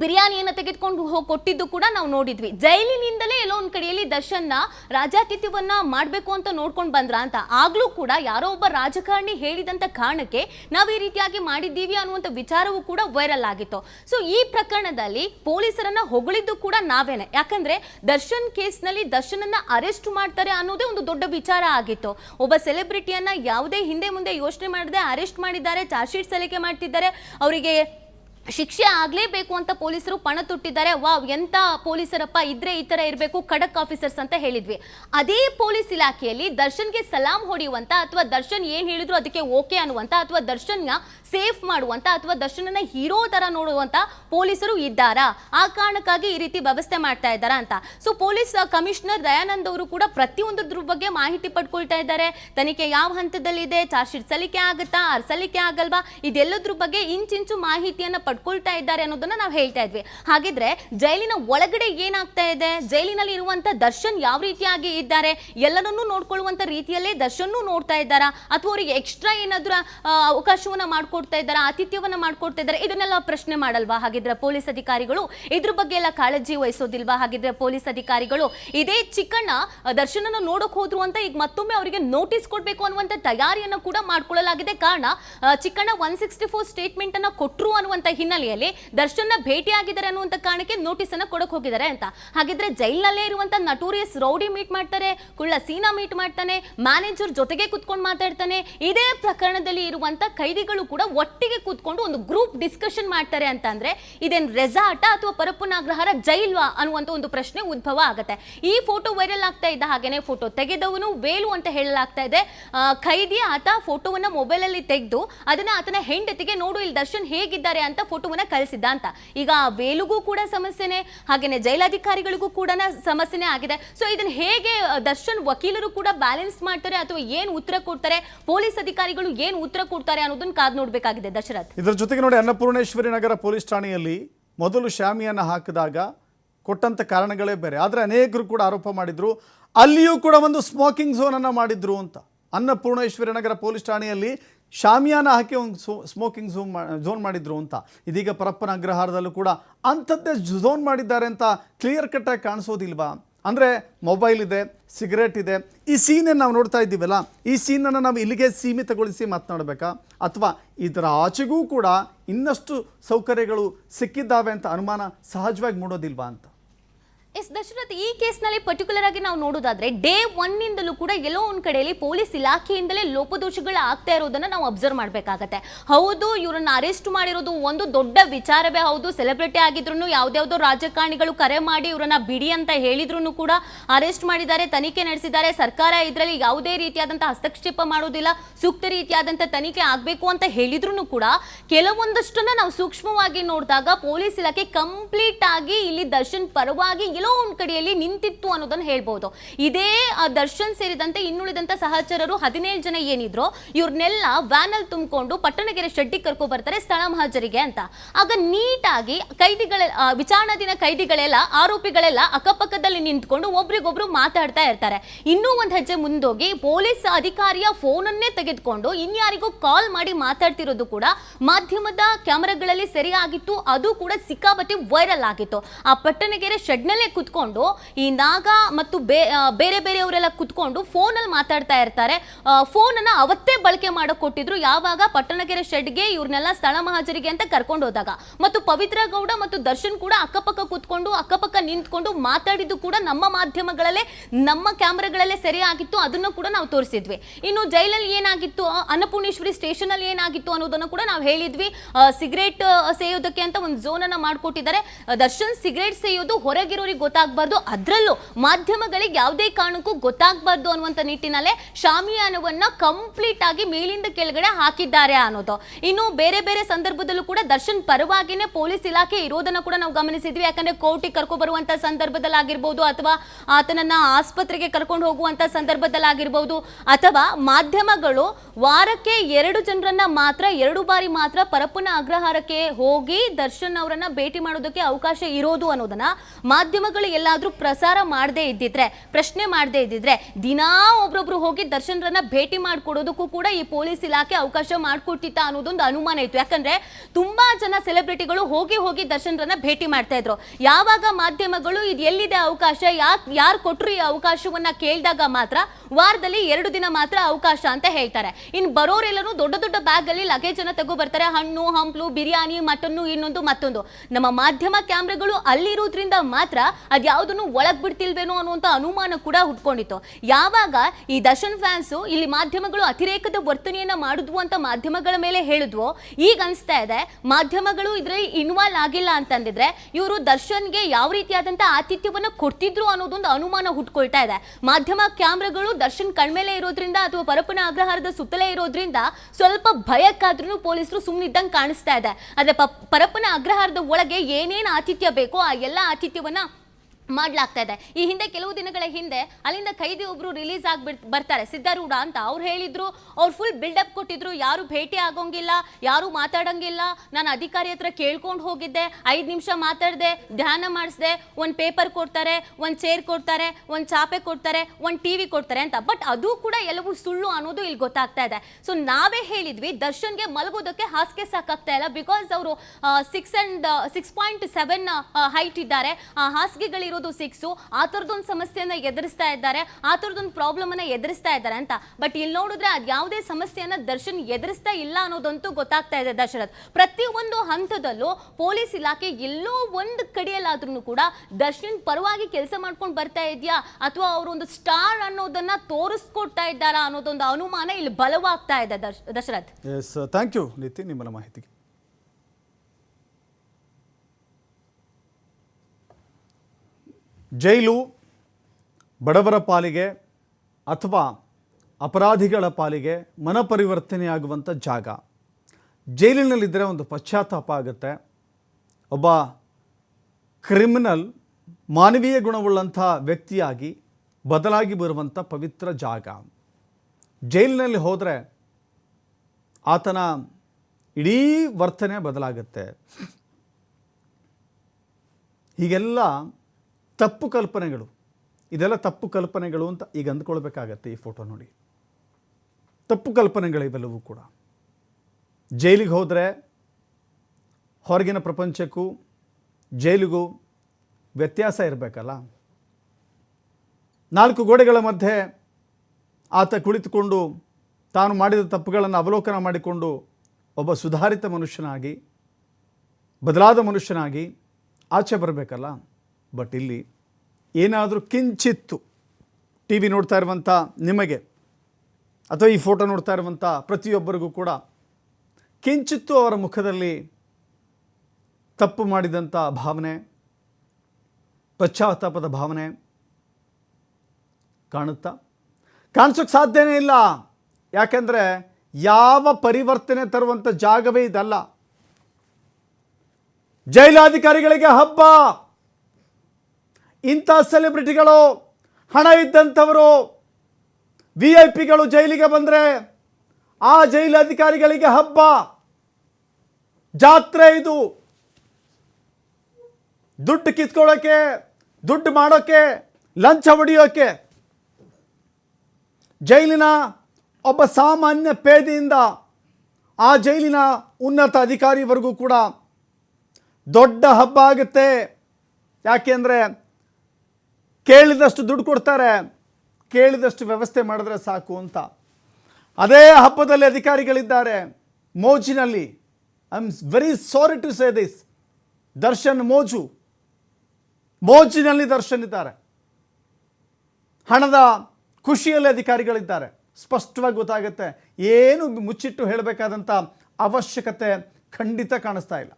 ಬಿರಿಯಾನಿಯನ್ನು ತೆಗೆದುಕೊಂಡು ಹೋಗಿ ಕೊಟ್ಟಿದ್ದು ಕೂಡ ನಾವು ನೋಡಿದ್ವಿ. ಜೈಲಿನಿಂದಲೇ ಎಲ್ಲೋ ಒಂದು ಕಡೆಯಲ್ಲಿ ದರ್ಶನ್ನ ರಾಜಾತಿಥ್ಯವನ್ನ ಮಾಡಬೇಕು ಅಂತ ನೋಡ್ಕೊಂಡು ಬಂದ್ರ ಅಂತ. ಆಗ್ಲೂ ಕೂಡ ಯಾರೋ ಒಬ್ಬ ರಾಜಕಾರಣಿ ಹೇಳಿದಂತ ಕಾರಣಕ್ಕೆ ನಾವು ಈ ರೀತಿಯಾಗಿ ಮಾಡಿದ್ದೀವಿ ಅನ್ನುವಂಥ ವಿಚಾರವೂ ಕೂಡ ವೈರಲ್ ಆಗಿತ್ತು. ಸೊ ಈ ಪ್ರಕರಣದಲ್ಲಿ ಪೊಲೀಸರನ್ನ ಹೊಗಳಿದ್ದು ಕೂಡ ನಾವೇನೆ. ಯಾಕಂದ್ರೆ ದರ್ಶನ್ ಕೇಸ್ನಲ್ಲಿ ದರ್ಶನನ್ನ ಅರೆಸ್ಟ್ ಮಾಡ್ತಾರೆ ಅನ್ನೋದೇ ಒಂದು ದೊಡ್ಡ ವಿಚಾರ ಆಗಿತ್ತು. ಒಬ್ಬ ಸೆಲೆಬ್ರಿಟಿಯನ್ನ ಯಾವುದೇ ಹಿಂದೆ ಮುಂದೆ ಯೋಚನೆ ಮಾಡದೆ ಅರೆಸ್ಟ್ ಮಾಡಿದ್ದಾರೆ, ಚಾರ್ಜ್ ಶೀಟ್ ಸಲ್ಲಿಕೆ ಮಾಡ್ತಿದ್ದಾರೆ. ಅವರಿಗೆ ಶಿಕ್ಷೆ ಆಗಲೇಬೇಕು ಅಂತ ಪೊಲೀಸರು ಪಣ ತೊಟ್ಟಿದ್ದಾರೆ. ವಾವ್, ಎಂತ ಪೊಲೀಸರಪ್ಪ ಇದ್ರೆ ಈ ತರ ಇರಬೇಕು, ಖಡಕ್ ಆಫೀಸರ್ಸ್ ಅಂತ ಹೇಳಿದ್ವಿ. ಅದೇ ಪೊಲೀಸ್ ಇಲಾಖೆಯಲ್ಲಿ ದರ್ಶನ್ಗೆ ಸಲಾಂ ಹೊಡೆಯುವಂತ ಅಥವಾ ದರ್ಶನ್ ಏನ್ ಹೇಳಿದ್ರು ಅದಕ್ಕೆ ಓಕೆ ಅನ್ನುವಂತ ಅಥವಾ ದರ್ಶನ್ನ ಸೇಫ್ ಮಾಡುವಂತ ಅಥವಾ ದರ್ಶನನ ಹೀರೋ ತರ ನೋಡುವಂತ ಪೊಲೀಸರು ಇದ್ದಾರಾ? ಆ ಕಾರಣಕ್ಕಾಗಿ ಈ ರೀತಿ ವ್ಯವಸ್ಥೆ ಮಾಡ್ತಾ ಇದ್ದಾರಾ ಅಂತ. ಸೊ ಪೊಲೀಸ್ ಕಮಿಷನರ್ ದಯಾನಂದ್ ಅವರು ಕೂಡ ಪ್ರತಿಯೊಂದ್ರ ಬಗ್ಗೆ ಮಾಹಿತಿ ಪಡ್ಕೊಳ್ತಾ ಇದ್ದಾರೆ. ತನಿಖೆ ಯಾವ ಹಂತದಲ್ಲಿದೆ? ಚಾರ್ಜ್ ಶೀಟ್ ಸಲ್ಲಿಕೆ ಆಗುತ್ತಾ? ಸಲ್ಲಿಕೆ ಆಗಲ್ವಾ? ಇದೆಲ್ಲದ್ರ ಬಗ್ಗೆ ಇಂಚಿಂಚು ಮಾಹಿತಿಯನ್ನ ಪಡ್ಕೊಳ್ತಾ ಇದ್ದಾರೆ ಅನ್ನೋದನ್ನ ನಾವು ಹೇಳ್ತಾ ಇದ್ವಿ. ಹಾಗಿದ್ರೆ ಜೈಲಿನ ಒಳಗಡೆ ಏನಾಗ್ತಾ ಇದೆ? ಜೈಲಿನಲ್ಲಿ ಇರುವಂತ ದರ್ಶನ್ ಯಾವ ರೀತಿಯಾಗಿ ಇದ್ದಾರೆ? ಎಲ್ಲರನ್ನೂ ನೋಡ್ಕೊಳ್ಳುವಂತ ರೀತಿಯಲ್ಲೇ ದರ್ಶನ್ ನೋಡ್ತಾ ಇದ್ದಾರಾ? ಅಥವಾ ಅವರಿಗೆ ಎಕ್ಸ್ಟ್ರಾ ಏನಾದ್ರೂ ಅವಕಾಶವನ್ನ ಮಾಡ್ಕೊಡ್ತಾ ಇದ್ದಾರಾ? ಆತಿಥ್ಯವನ್ನ ಮಾಡ್ಕೊಡ್ತಾ ಇದ್ದಾರೆ? ಇದನ್ನೆಲ್ಲ ಪ್ರಶ್ನೆ ಮಾಡಲ್ವಾ? ಹಾಗಿದ್ರೆ ಪೊಲೀಸ್ ಅಧಿಕಾರಿಗಳು ಇದ್ರ ಬಗ್ಗೆ ಎಲ್ಲ ಕಾಳಜಿ ವಹಿಸೋದಿಲ್ವಾ? ಹಾಗಿದ್ರೆ ಪೊಲೀಸ್ ಅಧಿಕಾರಿಗಳು ಇದೇ ಚಿಕ್ಕಣ್ಣ ದರ್ಶನನ ನೋಡಕ್ ಹೋದ್ರು ಅಂತ ಈಗ ಮತ್ತೊಮ್ಮೆ ಅವರಿಗೆ ನೋಟಿಸ್ ಕೊಡ್ಬೇಕು ಅನ್ನುವಂತ ತಯಾರಿಯನ್ನ ಕೂಡ ಮಾಡ್ಕೊಳ್ಳಲಾಗಿದೆ. ಕಾರಣ Chikkanna one sixty four statement ಅನ್ನ ಕೊಟ್ಟರು ಅನ್ನುವಂತ ಹಿನ್ನೆಲೆಯಲ್ಲಿ ದರ್ಶನ್ನ ಭೇಟಿಯಾಗಿದ್ದಾರೆ ಅನ್ನುವಂತ ಕಾರಣಕ್ಕೆ ನೋಟಿಸ್ ಅನ್ನು ಕೊಡಕ್ ಹೋಗಿದ್ದಾರೆ ಅಂತ. ಹಾಗಿದ್ರೆ ಜೈಲ್ನಲ್ಲೇ ಇರುವಂತ ನಟೋರಿಯಸ್ ರೌಡಿ ಮೀಟ್ ಮಾಡ್ತಾರೆ, ಕುಳ್ಳ ಸೀನಾ ಮೀಟ್ ಮಾಡ್ತಾನೆ, ಮ್ಯಾನೇಜರ್ ಜೊತೆಗೆ ಕುತ್ಕೊಂಡು ಮಾತಾಡ್ತಾನೆ. ಇದೇ ಪ್ರಕರಣದಲ್ಲಿ ಇರುವಂತ ಕೈದಿಗಳು ಕೂಡ ಒಟ್ಟಿಗೆ ಕೂತ್ಕೊಂಡು ಒಂದು ಗ್ರೂಪ್ ಡಿಸ್ಕಷನ್ ಮಾಡ್ತಾರೆ ಅಂತ ಅಂದ್ರೆ ಇದೇನ್ ರೆಸಾರ್ಟ್ ಅಥವಾ ಪರಪ್ಪನಾಗ್ರಹಾರ ಜೈಲ್ವಾ ಅನ್ನುವಂತ ಒಂದು ಪ್ರಶ್ನೆ ಉದ್ಭವ ಆಗುತ್ತೆ. ಈ ಫೋಟೋ ವೈರಲ್ ಆಗ್ತಾ ಇದ್ದ ಹಾಗೇನೆ ಫೋಟೋ ತೆಗೆದವನು ವೇಲು ಅಂತ ಹೇಳಲಾಗ್ತಾ ಇದೆ. ಕೈದಿ ಆತ ಫೋಟೋವನ್ನ ಮೊಬೈಲ್ ಅಲ್ಲಿ ತೆಗೆದು ಅದನ್ನ ಆತನ ಹೆಂಡತಿಗೆ ನೋಡು, ಇಲ್ಲಿ ದರ್ಶನ್ ಹೇಗಿದ್ದಾರೆ ಅಂತ ಫೋಟೋವನ್ನ ಕಳಿಸಿದ್ದ ಅಂತ. ಈಗ ವೇಲುಗೂ ಕೂಡ ಸಮಸ್ಯೆನೆ, ಹಾಗೇನೆ ಜೈಲಾಧಿಕಾರಿಗಳಿಗೂ ಕೂಡ ಸಮಸ್ಯೆನೇ ಆಗಿದೆ. ಸೊ ಇದನ್ನ ಹೇಗೆ ದರ್ಶನ್ ವಕೀಲರು ಕೂಡ ಬ್ಯಾಲೆನ್ಸ್ ಮಾಡ್ತಾರೆ ಅಥವಾ ಏನ್ ಉತ್ತರ ಕೊಡ್ತಾರೆ, ಪೊಲೀಸ್ ಅಧಿಕಾರಿಗಳು ಏನ್ ಉತ್ತರ ಕೊಡ್ತಾರೆ ಅನ್ನೋದನ್ನ ಕಾದ್ ನೋಡ್ಬೇಕಾಗಿದೆ ದಶರಥ್. ಇದರ ಜೊತೆಗೆ ನೋಡಿ, ಅನ್ನಪೂರ್ಣೇಶ್ವರಿ ನಗರ ಪೊಲೀಸ್ ಠಾಣೆಯಲ್ಲಿ ಮೊದಲು ಶಾಮಿಯನ್ನು ಹಾಕಿದಾಗ ಕೊಟ್ಟಂತ ಕಾರಣಗಳೇ ಬೇರೆ. ಆದ್ರೆ ಅನೇಕರು ಕೂಡ ಆರೋಪ ಮಾಡಿದ್ರು, ಅಲ್ಲಿಯೂ ಕೂಡ ಒಂದು ಸ್ಮೋಕಿಂಗ್ ಝೋನನ್ನು ಮಾಡಿದ್ರು ಅಂತ. ಅನ್ನಪೂರ್ಣೇಶ್ವರಿ ನಗರ ಪೊಲೀಸ್ ಠಾಣೆಯಲ್ಲಿ ಶಾಮಿಯಾನ ಹಾಕಿ ಒಂದು ಸೋ ಸ್ಮೋಕಿಂಗ್ ಝೋನ್ ಝೋನ್ ಮಾಡಿದ್ರು ಅಂತ. ಇದೀಗ ಪರಪ್ಪನ ಅಗ್ರಹಾರದಲ್ಲೂ ಕೂಡ ಅಂಥದ್ದೇ ಝೋನ್ ಮಾಡಿದ್ದಾರೆ ಅಂತ ಕ್ಲಿಯರ್ ಕಟ್ಟಾಗಿ ಕಾಣಿಸೋದಿಲ್ವಾ? ಅಂದರೆ ಮೊಬೈಲ್ ಇದೆ ಸಿಗರೇಟ್ ಇದೆ. ಈ ಸೀನನ್ನು ನಾವು ನೋಡ್ತಾ ಇದ್ದೀವಲ್ಲ, ಈ ಸೀನನ್ನು ನಾವು ಇಲ್ಲಿಗೆ ಸೀಮಿತಗೊಳಿಸಿ ಮಾತನಾಡಬೇಕಾ? ಅಥವಾ ಇದರ ಆಚೆಗೂ ಕೂಡ ಇನ್ನಷ್ಟು ಸೌಕರ್ಯಗಳು ಸಿಕ್ಕಿದ್ದಾವೆ ಅಂತ ಅನುಮಾನ ಸಹಜವಾಗಿ ಮೂಡೋದಿಲ್ವಾ ಅಂತ? ಎಸ್, ದಶರಥ್, ಈ ಕೇಸ್ನಲ್ಲಿ ಪರ್ಟಿಕ್ಯುಲರ್ ಆಗಿ ನಾವು ನೋಡೋದಾದ್ರೆ ಡೇ ಒನ್ನಿಂದಲೂ ಕೂಡ ಎಲ್ಲೋ ಒಂದು ಕಡೆಯಲ್ಲಿ ಪೊಲೀಸ್ ಇಲಾಖೆಯಿಂದಲೇ ಲೋಪದೋಷಗಳು ಆಗ್ತಾ ಇರೋದನ್ನ ನಾವು ಅಬ್ಸರ್ವ್ ಮಾಡಬೇಕಾಗತ್ತೆ. ಹೌದು, ಇವರನ್ನ ಅರೆಸ್ಟ್ ಮಾಡಿರೋದು ಒಂದು ದೊಡ್ಡ ವಿಚಾರವೇ ಹೌದು ಸೆಲೆಬ್ರಿಟಿ ಆಗಿದ್ರು ಯಾವ್ದ್ಯಾವ್ದೋ ರಾಜಕಾರಣಿಗಳು ಕರೆ ಮಾಡಿ ಇವರನ್ನ ಬಿಡಿ ಅಂತ ಹೇಳಿದ್ರು ಕೂಡ ಅರೆಸ್ಟ್ ಮಾಡಿದ್ದಾರೆ, ತನಿಖೆ ನಡೆಸಿದ್ದಾರೆ, ಸರ್ಕಾರ ಇದರಲ್ಲಿ ಯಾವುದೇ ರೀತಿಯಾದಂತಹ ಹಸ್ತಕ್ಷೇಪ ಮಾಡೋದಿಲ್ಲ, ಸೂಕ್ತ ರೀತಿಯಾದಂತಹ ತನಿಖೆ ಆಗಬೇಕು ಅಂತ ಹೇಳಿದ್ರು ಕೂಡ ಕೆಲವೊಂದಷ್ಟನ್ನ ನಾವು ಸೂಕ್ಷ್ಮವಾಗಿ ನೋಡಿದಾಗ ಪೊಲೀಸ್ ಇಲಾಖೆ ಕಂಪ್ಲೀಟ್ ಆಗಿ ಇಲ್ಲಿ ದರ್ಶನ್ ಪರವಾಗಿ ಎಲ್ಲೋ ಒಂದು ಕಡೆಯಲ್ಲಿ ನಿಂತಿತ್ತು ಅನ್ನೋದನ್ನು ಹೇಳ್ಬೋದು. ಇದೇ ದರ್ಶನ್ ಸೇರಿದಂತೆ ಇನ್ನುಳಿದಂತ ಸಹಚರರು ಹದಿನೇಳು ಜನ ಏನಿದ್ರು ಇವ್ರನ್ನೆಲ್ಲ ವ್ಯಾನಲ್ಲಿ ತುಂಬಿಕೊಂಡು ಪಟ್ಟಣಗೆರೆ ಶೆಡ್ಡಿಗೆ ಕರ್ಕೊ ಬರ್ತಾರೆ ಸ್ಥಳ ಮಹಾಜರಿಗೆ ಅಂತ. ಆಗ ನೀಟಾಗಿ ಕೈದಿಗಳ ವಿಚಾರಣಾಧೀನ ಕೈದಿಗಳೆಲ್ಲ, ಆರೋಪಿಗಳೆಲ್ಲ ಅಕ್ಕಪಕ್ಕದಲ್ಲಿ ನಿಂತ್ಕೊಂಡು ಒಬ್ರಿಗೊಬ್ರು ಮಾತಾಡ್ತಾ ಇರ್ತಾರೆ. ಇನ್ನೂ ಒಂದು ಹೆಜ್ಜೆ ಮುಂದೋಗಿ ಪೊಲೀಸ್ ಅಧಿಕಾರಿಯ ಫೋನನ್ನೇ ತೆಗೆದುಕೊಂಡು ಇನ್ಯಾರಿಗೂ ಕಾಲ್ ಮಾಡಿ ಮಾತಾಡ್ತಿರೋದು ಕೂಡ ಮಾಧ್ಯಮದ ಕ್ಯಾಮೆರಾಗಳಲ್ಲಿ ಸರಿಯಾಗಿತ್ತು, ಅದು ಕೂಡ ಸಿಕ್ಕಾಪಟ್ಟೆ ವೈರಲ್ ಆಗಿತ್ತು. ಆ ಪಟ್ಟಣಗೆರೆ ಶೆಡ್ನಲ್ಲೇ ಕುತ್ಕೊಂಡು ಈ ನಾಗ ಮತ್ತು ಬೇ- ಬೇರೆ ಬೇರೆಯವರೆಲ್ಲ ಕುತ್ಕೊಂಡು ಫೋನಲ್ಲಿ ಮಾತಾಡ್ತಾ ಇರ್ತಾರೆ. ಫೋನನ್ನು ಅವತ್ತೇ ಬಳಕೆ ಮಾಡಕ್ ಕೊಟ್ಟಿದ್ರು ಯಾವಾಗ? ಪಟ್ಟಣಗೆರೆ ಶೆಡ್ಗೆ ಇವ್ರನ್ನೆಲ್ಲ ಸ್ಥಳ ಮಹಾಜರಿಗೆ ಅಂತ ಕರ್ಕೊಂಡು ಹೋದಾಗ. ಮತ್ತು ಪವಿತ್ರ ಗೌಡ ಮತ್ತು ದರ್ಶನ್ ಕೂಡ ಅಕ್ಕಪಕ್ಕ ಕುತ್ಕೊಂಡು, ಅಕ್ಕಪಕ್ಕ ನಿಂತ್ಕೊಂಡು ಮಾತಾಡಿದ್ದು ಕೂಡ ನಮ್ಮ ಮಾಧ್ಯಮಗಳಲ್ಲೇ, ನಮ್ಮ ಕ್ಯಾಮ್ರಾಗಳಲ್ಲೇ ಸರಿಯಾಗಿತ್ತು. ಅದನ್ನು ಕೂಡ ನಾವು ತೋರಿಸಿದ್ವಿ. ಇನ್ನು ಜೈಲಲ್ಲಿ ಏನಾಗಿತ್ತು? ಅನ್ನಪೂರ್ಣೇಶ್ವರಿ ಸ್ಟೇಷನ್ ಅಲ್ಲಿ ಏನಾಗಿತ್ತು ಅನ್ನೋದನ್ನು ಕೂಡ ನಾವು ಹೇಳಿದ್ವಿ. ಸಿಗರೇಟ್ ಸೇಯೋದಕ್ಕೆ ಅಂತ ಒಂದು ಝೋನ್ ಅನ್ನ ಮಾಡ್ಕೊಟ್ಟಿದ್ದಾರೆ ದರ್ಶನ್ ಸಿಗರೇಟ್ ಸೇಯೋದು ಹೊರಗಿರೋರಿಗೆ ಗೊತ್ತಾಗಬಾರ್ದು. ಅದರಲ್ಲೂ ಮಾಧ್ಯಮಗಳಿಗೆ ಯಾವುದೇ ಕಾರಣಕ್ಕೂ ಗೊತ್ತಾಗಬಾರ್ದು ಅನ್ನುವಂಥ ನಿಟ್ಟಿನಲ್ಲೇ ಶಾಮಿಯಾನವನ್ನು ಕಂಪ್ಲೀಟ್ ಆಗಿ ಮೇಲಿಂದ ಕೆಳಗಡೆ ಹಾಕಿದ್ದಾರೆ ಅನ್ನೋದು. ಇನ್ನು ಬೇರೆ ಬೇರೆ ಸಂದರ್ಭದಲ್ಲೂ ಕೂಡ ದರ್ಶನ್ ಪರವಾಗಿನೇ ಪೊಲೀಸ್ ಇಲಾಖೆ ಇರೋದನ್ನು ಕೂಡ ನಾವು ಗಮನಿಸಿದ್ವಿ. ಯಾಕಂದ್ರೆ ಕೋರ್ಟಿಗೆ ಕರ್ಕೊ ಬರುವಂತ ಸಂದರ್ಭದಲ್ಲಾಗಿರ್ಬೋದು ಅಥವಾ ಆತನನ್ನ ಆಸ್ಪತ್ರೆಗೆ ಕರ್ಕೊಂಡು ಹೋಗುವಂತ ಸಂದರ್ಭದಲ್ಲಾಗಿರ್ಬೋದು ಅಥವಾ ಮಾಧ್ಯಮಗಳು ವಾರಕ್ಕೆ ಎರಡು ಜನರನ್ನ ಮಾತ್ರ, ಎರಡು ಬಾರಿ ಮಾತ್ರ ಪರಪ್ಪನ ಅಗ್ರಹಾರಕ್ಕೆ ಹೋಗಿ ದರ್ಶನ್ ಅವರನ್ನ ಭೇಟಿ ಮಾಡೋದಕ್ಕೆ ಅವಕಾಶ ಇರೋದು ಅನ್ನೋದನ್ನ ಮಾಧ್ಯಮಗಳು ಎಲ್ಲಾದ್ರೂ ಪ್ರಸಾರ ಮಾಡದೇ ಇದ್ದಿದ್ರೆ, ಪ್ರಶ್ನೆ ಮಾಡದೇ ಇದ್ದಿದ್ರೆ, ದಿನಾ ಒಬ್ರೊಬ್ರು ಹೋಗಿ ದರ್ಶನ್ರನ್ನ ಭೇಟಿ ಮಾಡಿಕೊಡೋದಕ್ಕೂ ಕೂಡ ಈ ಪೊಲೀಸ್ ಇಲಾಖೆ ಅವಕಾಶ ಮಾಡಿಕೊಟ್ಟಿತ್ತ ಅನ್ನೋದೊಂದು ಅನುಮಾನ ಇತ್ತು. ಯಾಕಂದ್ರೆ ತುಂಬಾ ಜನ ಸೆಲೆಬ್ರಿಟಿಗಳು ಹೋಗಿ ಹೋಗಿ ದರ್ಶನ್ರನ್ನ ಭೇಟಿ ಮಾಡ್ತಾ ಇದ್ರು. ಯಾವಾಗ ಮಾಧ್ಯಮಗಳು ಇದು ಎಲ್ಲಿದೆ ಅವಕಾಶ, ಯಾಕೆ, ಯಾರು ಕೊಟ್ಟರು ಈ ಅವಕಾಶವನ್ನ ಕೇಳಿದಾಗ ಮಾತ್ರ ವಾರದಲ್ಲಿ ಎರಡು ದಿನ ಮಾತ್ರ ಅವಕಾಶ ಅಂತ ಹೇಳ್ತಾರೆ. ಇನ್ನು ಬರೋರೆಲ್ಲರೂ ದೊಡ್ಡ ದೊಡ್ಡ ಬ್ಯಾಗ್ ಅಲ್ಲಿ ಲಗೇಜ್ ಅನ್ನ ತಗೋ ಬರ್ತಾರೆ. ಹಣ್ಣು, ಹಂಪ್ಲು, ಬಿರಿಯಾನಿ, ಮಟನ್ನು ಇನ್ನೊಂದು ಮತ್ತೊಂದು. ನಮ್ಮ ಮಾಧ್ಯಮ ಕ್ಯಾಮ್ರಾಗಳು ಅಲ್ಲಿರೋದ್ರಿಂದ ಮಾತ್ರ ಅದ್ಯಾವುದನ್ನು ಒಳಗೆ ಬಿಡ್ತಿಲ್ವೇನೋ ಅನ್ನುವಂಥ ಅನುಮಾನ ಕೂಡ ಹುಟ್ಕೊಂಡಿತ್ತು. ಯಾವಾಗ ಈ ದರ್ಶನ್ ಫ್ಯಾನ್ಸು ಇಲ್ಲಿ ಮಾಧ್ಯಮಗಳು ಅತಿರೇಕದ ವರ್ತನೆಯನ್ನು ಮಾಡಿದ್ವು ಅಂತ ಮಾಧ್ಯಮಗಳ ಮೇಲೆ ಹೇಳಿದ್ವು, ಈಗ ಅನಿಸ್ತಾ ಇದೆ, ಮಾಧ್ಯಮಗಳು ಇದರಲ್ಲಿ ಇನ್ವಾಲ್ವ್ ಆಗಿಲ್ಲ ಅಂತಂದಿದ್ರೆ ಇವರು ದರ್ಶನ್ಗೆ ಯಾವ ರೀತಿಯಾದಂಥ ಆತಿಥ್ಯವನ್ನು ಕೊಡ್ತಿದ್ರು ಅನ್ನೋದೊಂದು ಅನುಮಾನ ಹುಟ್ಕೊಳ್ತಾ ಇದೆ. ಮಾಧ್ಯಮ ಕ್ಯಾಮ್ರಾಗಳು ದರ್ಶನ್ ಕಣ್ಮೇಲೆ ಇರೋದ್ರಿಂದ ಅಥವಾ ಪರಪನ ಅಗ್ರಹಾರದ ಸುತ್ತಲೇ ಇರೋದ್ರಿಂದ ಸ್ವಲ್ಪ ಭಯಕ್ಕಾದ್ರೂ ಪೊಲೀಸರು ಸುಮ್ಮನಿದ್ದಂಗೆ ಕಾಣಿಸ್ತಾ ಇದೆ. ಆದರೆ ಪ- ಪರಪ್ಪನ ಅಗ್ರಹಾರದ ಒಳಗೆ ಏನೇನು ಆತಿಥ್ಯ ಬೇಕೋ ಆ ಎಲ್ಲ ಆತಿಥ್ಯವನ್ನ ಮಾಡ್ಲಾಗ್ತಾ ಇದೆ ಈ ಹಿಂದೆ ಕೆಲವು ದಿನಗಳ ಹಿಂದೆ ಅಲ್ಲಿಂದ ಖೈದಿ ಒಬ್ರು ರಿಲೀಸ್ ಆಗ್ಬಿಡ್ ಬರ್ತಾರೆ, ಸಿದ್ಧಾರೂಢ ಅಂತ. ಅವ್ರು ಹೇಳಿದ್ರು, ಅವ್ರು ಫುಲ್ ಬಿಲ್ಡಪ್ ಕೊಟ್ಟಿದ್ರು, ಯಾರು ಭೇಟಿ ಆಗೋಂಗಿಲ್ಲ, ಯಾರು ಮಾತಾಡಂಗಿಲ್ಲ. ನಾನು ಅಧಿಕಾರಿ ಹತ್ರ ಕೇಳ್ಕೊಂಡು ಹೋಗಿದ್ದೆ, ಐದು ನಿಮಿಷ ಮಾತಾಡಿದೆ, ಧ್ಯಾನ ಮಾಡಿಸ್ದೆ, ಒಂದು ಪೇಪರ್ ಕೊಡ್ತಾರೆ, ಒಂದು ಚೇರ್ ಕೊಡ್ತಾರೆ, ಒಂದು ಚಾಪೆ ಕೊಡ್ತಾರೆ, ಒಂದು ಟಿ ವಿ ಕೊಡ್ತಾರೆ ಅಂತ. ಬಟ್ ಅದು ಕೂಡ ಎಲ್ಲವೂ ಸುಳ್ಳು ಅನ್ನೋದು ಇಲ್ಲಿ ಗೊತ್ತಾಗ್ತಾ ಇದೆ ಸೊ ನಾವೇ ಹೇಳಿದ್ವಿ, ದರ್ಶನ್ಗೆ ಮಲಗೋದಕ್ಕೆ ಹಾಸಿಗೆ ಸಾಕಾಗ್ತಾ ಇಲ್ಲ. ಬಿಕಾಸ್ ಅವರು six and six point seven height ಇದ್ದಾರೆ. ಆ ಹಾಸಿಗೆಗಳಿರೋದು ಸಿಕ್ಸು, ಆ ಥರದೊಂದು ಸಮಸ್ಯೆಯನ್ನ ಎದುರಿಸ್ತಾ ಇದ್ದಾರೆ, ಆ ಥರದೊಂದು ಪ್ರಾಬ್ಲಮ್ ಅನ್ನ ಎದುರಿಸ್ತಾ ಇದ್ದಾರೆ ಅಂತ. ಬಟ್ ಇಲ್ಲಿ ನೋಡಿದ್ರೆ ಅದು ಯಾವುದೇ ಸಮಸ್ಯೆಯನ್ನ ದರ್ಶನ್ ಎದುರಿಸ್ತಾ ಇಲ್ಲ ಅನ್ನೋದಂತೂ ಗೊತ್ತಾಗ್ತಾ ಇದೆ ದಶರಥ್. ಪ್ರತಿಯೊಂದು ಹಂತದಲ್ಲೂ ಪೊಲೀಸ್ ಇಲಾಖೆ ಎಲ್ಲೋ ಒಂದು ಕಡೆಯಲ್ಲಾದ್ರೂ ಕೂಡ ದರ್ಶನ್ ಪರವಾಗಿ ಕೆಲಸ ಮಾಡ್ಕೊಂಡು ಬರ್ತಾ ಇದೆಯಾ? ಅಥವಾ ಅವರೊಂದು ಸ್ಟಾರ್ ಅನ್ನೋದನ್ನ ತೋರಿಸ್ಕೊಡ್ತಾ ಇದ್ದಾರಾ ಅನ್ನೋದೊಂದು ಅನುಮಾನ ಇಲ್ಲಿ ಬಲವಾಗ್ತಾ ಇದೆ ದಶರಥ್. ಎಸ್ ಥ್ಯಾಂಕ್ ಯು ನೀತಿ ನಿಮ್ಮನ್ನ ಮಾಹಿತಿಗೆ. ಜೈಲು ಬಡವರ ಪಾಲಿಗೆ ಅಥವಾ ಅಪರಾಧಿಗಳ ಪಾಲಿಗೆ ಮನಪರಿವರ್ತನೆಯಾಗುವಂಥ ಜಾಗ. ಜೈಲಿನಲ್ಲಿದ್ದರೆ ಒಂದು ಪಶ್ಚಾತ್ತಾಪ ಆಗುತ್ತೆ. ಒಬ್ಬ ಕ್ರಿಮಿನಲ್ ಮಾನವೀಯ ಗುಣವುಳ್ಳಂಥ ವ್ಯಕ್ತಿಯಾಗಿ ಬದಲಾಗಿ ಬರುವಂಥ ಪವಿತ್ರ ಜಾಗ. ಜೈಲಿನಲ್ಲಿ ಹೋದರೆ ಆತನ ಇಡೀ ವರ್ತನೆ ಬದಲಾಗುತ್ತೆ. ಹೀಗೆಲ್ಲ ತಪ್ಪು ಕಲ್ಪನೆಗಳು. ಇದೆಲ್ಲ ತಪ್ಪು ಕಲ್ಪನೆಗಳು ಅಂತ ಈಗ ಅಂದ್ಕೊಳ್ಬೇಕಾಗತ್ತೆ ಈ ಫೋಟೋ ನೋಡಿ. ತಪ್ಪು ಕಲ್ಪನೆಗಳು ಇವೆಲ್ಲವೂ ಕೂಡ. ಜೈಲಿಗೆ ಹೋದರೆ ಹೊರಗಿನ ಪ್ರಪಂಚಕ್ಕೂ ಜೈಲಿಗೂ ವ್ಯತ್ಯಾಸ ಇರಬೇಕಲ್ಲ. ನಾಲ್ಕು ಗೋಡೆಗಳ ಮಧ್ಯೆ ಆತ ಕುಳಿತುಕೊಂಡು ತಾನು ಮಾಡಿದ ತಪ್ಪುಗಳನ್ನು ಅವಲೋಕನ ಮಾಡಿಕೊಂಡು ಒಬ್ಬ ಸುಧಾರಿತ ಮನುಷ್ಯನಾಗಿ, ಬದಲಾದ ಮನುಷ್ಯನಾಗಿ ಆಚೆ ಬರಬೇಕಲ್ಲ. ಬಟ್ ಇಲ್ಲಿ ಏನಾದರೂ ಕಿಂಚಿತ್ತು ಟಿ ವಿ ನೋಡ್ತಾ ಇರುವಂಥ ನಿಮಗೆ, ಅಥವಾ ಈ ಫೋಟೋ ನೋಡ್ತಾ ಇರುವಂಥ ಪ್ರತಿಯೊಬ್ಬರಿಗೂ ಕೂಡ ಕಿಂಚಿತ್ತು ಅವರ ಮುಖದಲ್ಲಿ ತಪ್ಪು ಮಾಡಿದಂಥ ಭಾವನೆ, ಪಶ್ಚಾತ್ತಾಪದ ಭಾವನೆ ಕಾಣುತ್ತಾ? ಕಾಣಿಸೋಕ್ಕೆ ಸಾಧ್ಯನೇ ಇಲ್ಲ. ಯಾಕೆಂದರೆ ಯಾವ ಪರಿವರ್ತನೆ ತರುವಂಥ ಜಾಗವೇ ಇದಲ್ಲ. ಜೈಲಾಧಿಕಾರಿಗಳಿಗೆ ಹಬ್ಬ! ಇಂಥ ಸೆಲೆಬ್ರಿಟಿಗಳು, ಹಣ ಇದ್ದಂಥವರು ವಿ ಐ ಪಿಗಳು ಜೈಲಿಗೆ ಬಂದರೆ ಆ ಜೈಲು ಅಧಿಕಾರಿಗಳಿಗೆ ಹಬ್ಬ, ಜಾತ್ರೆ ಇದು. ದುಡ್ಡು ಕಿತ್ಕೊಳ್ಳೋಕ್ಕೆ ದುಡ್ಡು ಮಾಡೋಕ್ಕೆ ಲಂಚ ಹೊಡೆಯೋಕ್ಕೆ ಜೈಲಿನ ಒಬ್ಬ ಸಾಮಾನ್ಯ ಪೇದೆಯಿಂದ ಆ ಜೈಲಿನ ಉನ್ನತ ಅಧಿಕಾರಿವರೆಗೂ ಕೂಡ ದೊಡ್ಡ ಹಬ್ಬ ಆಗುತ್ತೆ. ಯಾಕೆಂದರೆ ಕೇಳಿದಷ್ಟು ದುಡ್ಡು ಕೊಡ್ತಾರೆ, ಕೇಳಿದಷ್ಟು ವ್ಯವಸ್ಥೆ ಮಾಡಿದ್ರೆ ಸಾಕು ಅಂತ. ಅದೇ ಹಬ್ಬದಲ್ಲಿ ಅಧಿಕಾರಿಗಳಿದ್ದಾರೆ ಮೋಜಿನಲ್ಲಿ. I am very sorry to say this Darshan ಮೋಜು. ಮೋಜಿನಲ್ಲಿ ದರ್ಶನ್ ಇದ್ದಾರೆ. ಹಣದ ಖುಷಿಯಲ್ಲಿ ಅಧಿಕಾರಿಗಳಿದ್ದಾರೆ. ಸ್ಪಷ್ಟವಾಗಿ ಗೊತ್ತಾಗುತ್ತೆ, ಏನು ಮುಚ್ಚಿಟ್ಟು ಹೇಳಬೇಕಾದಂಥ ಅವಶ್ಯಕತೆ ಖಂಡಿತ ಕಾಣಿಸ್ತಾ ಇಲ್ಲ.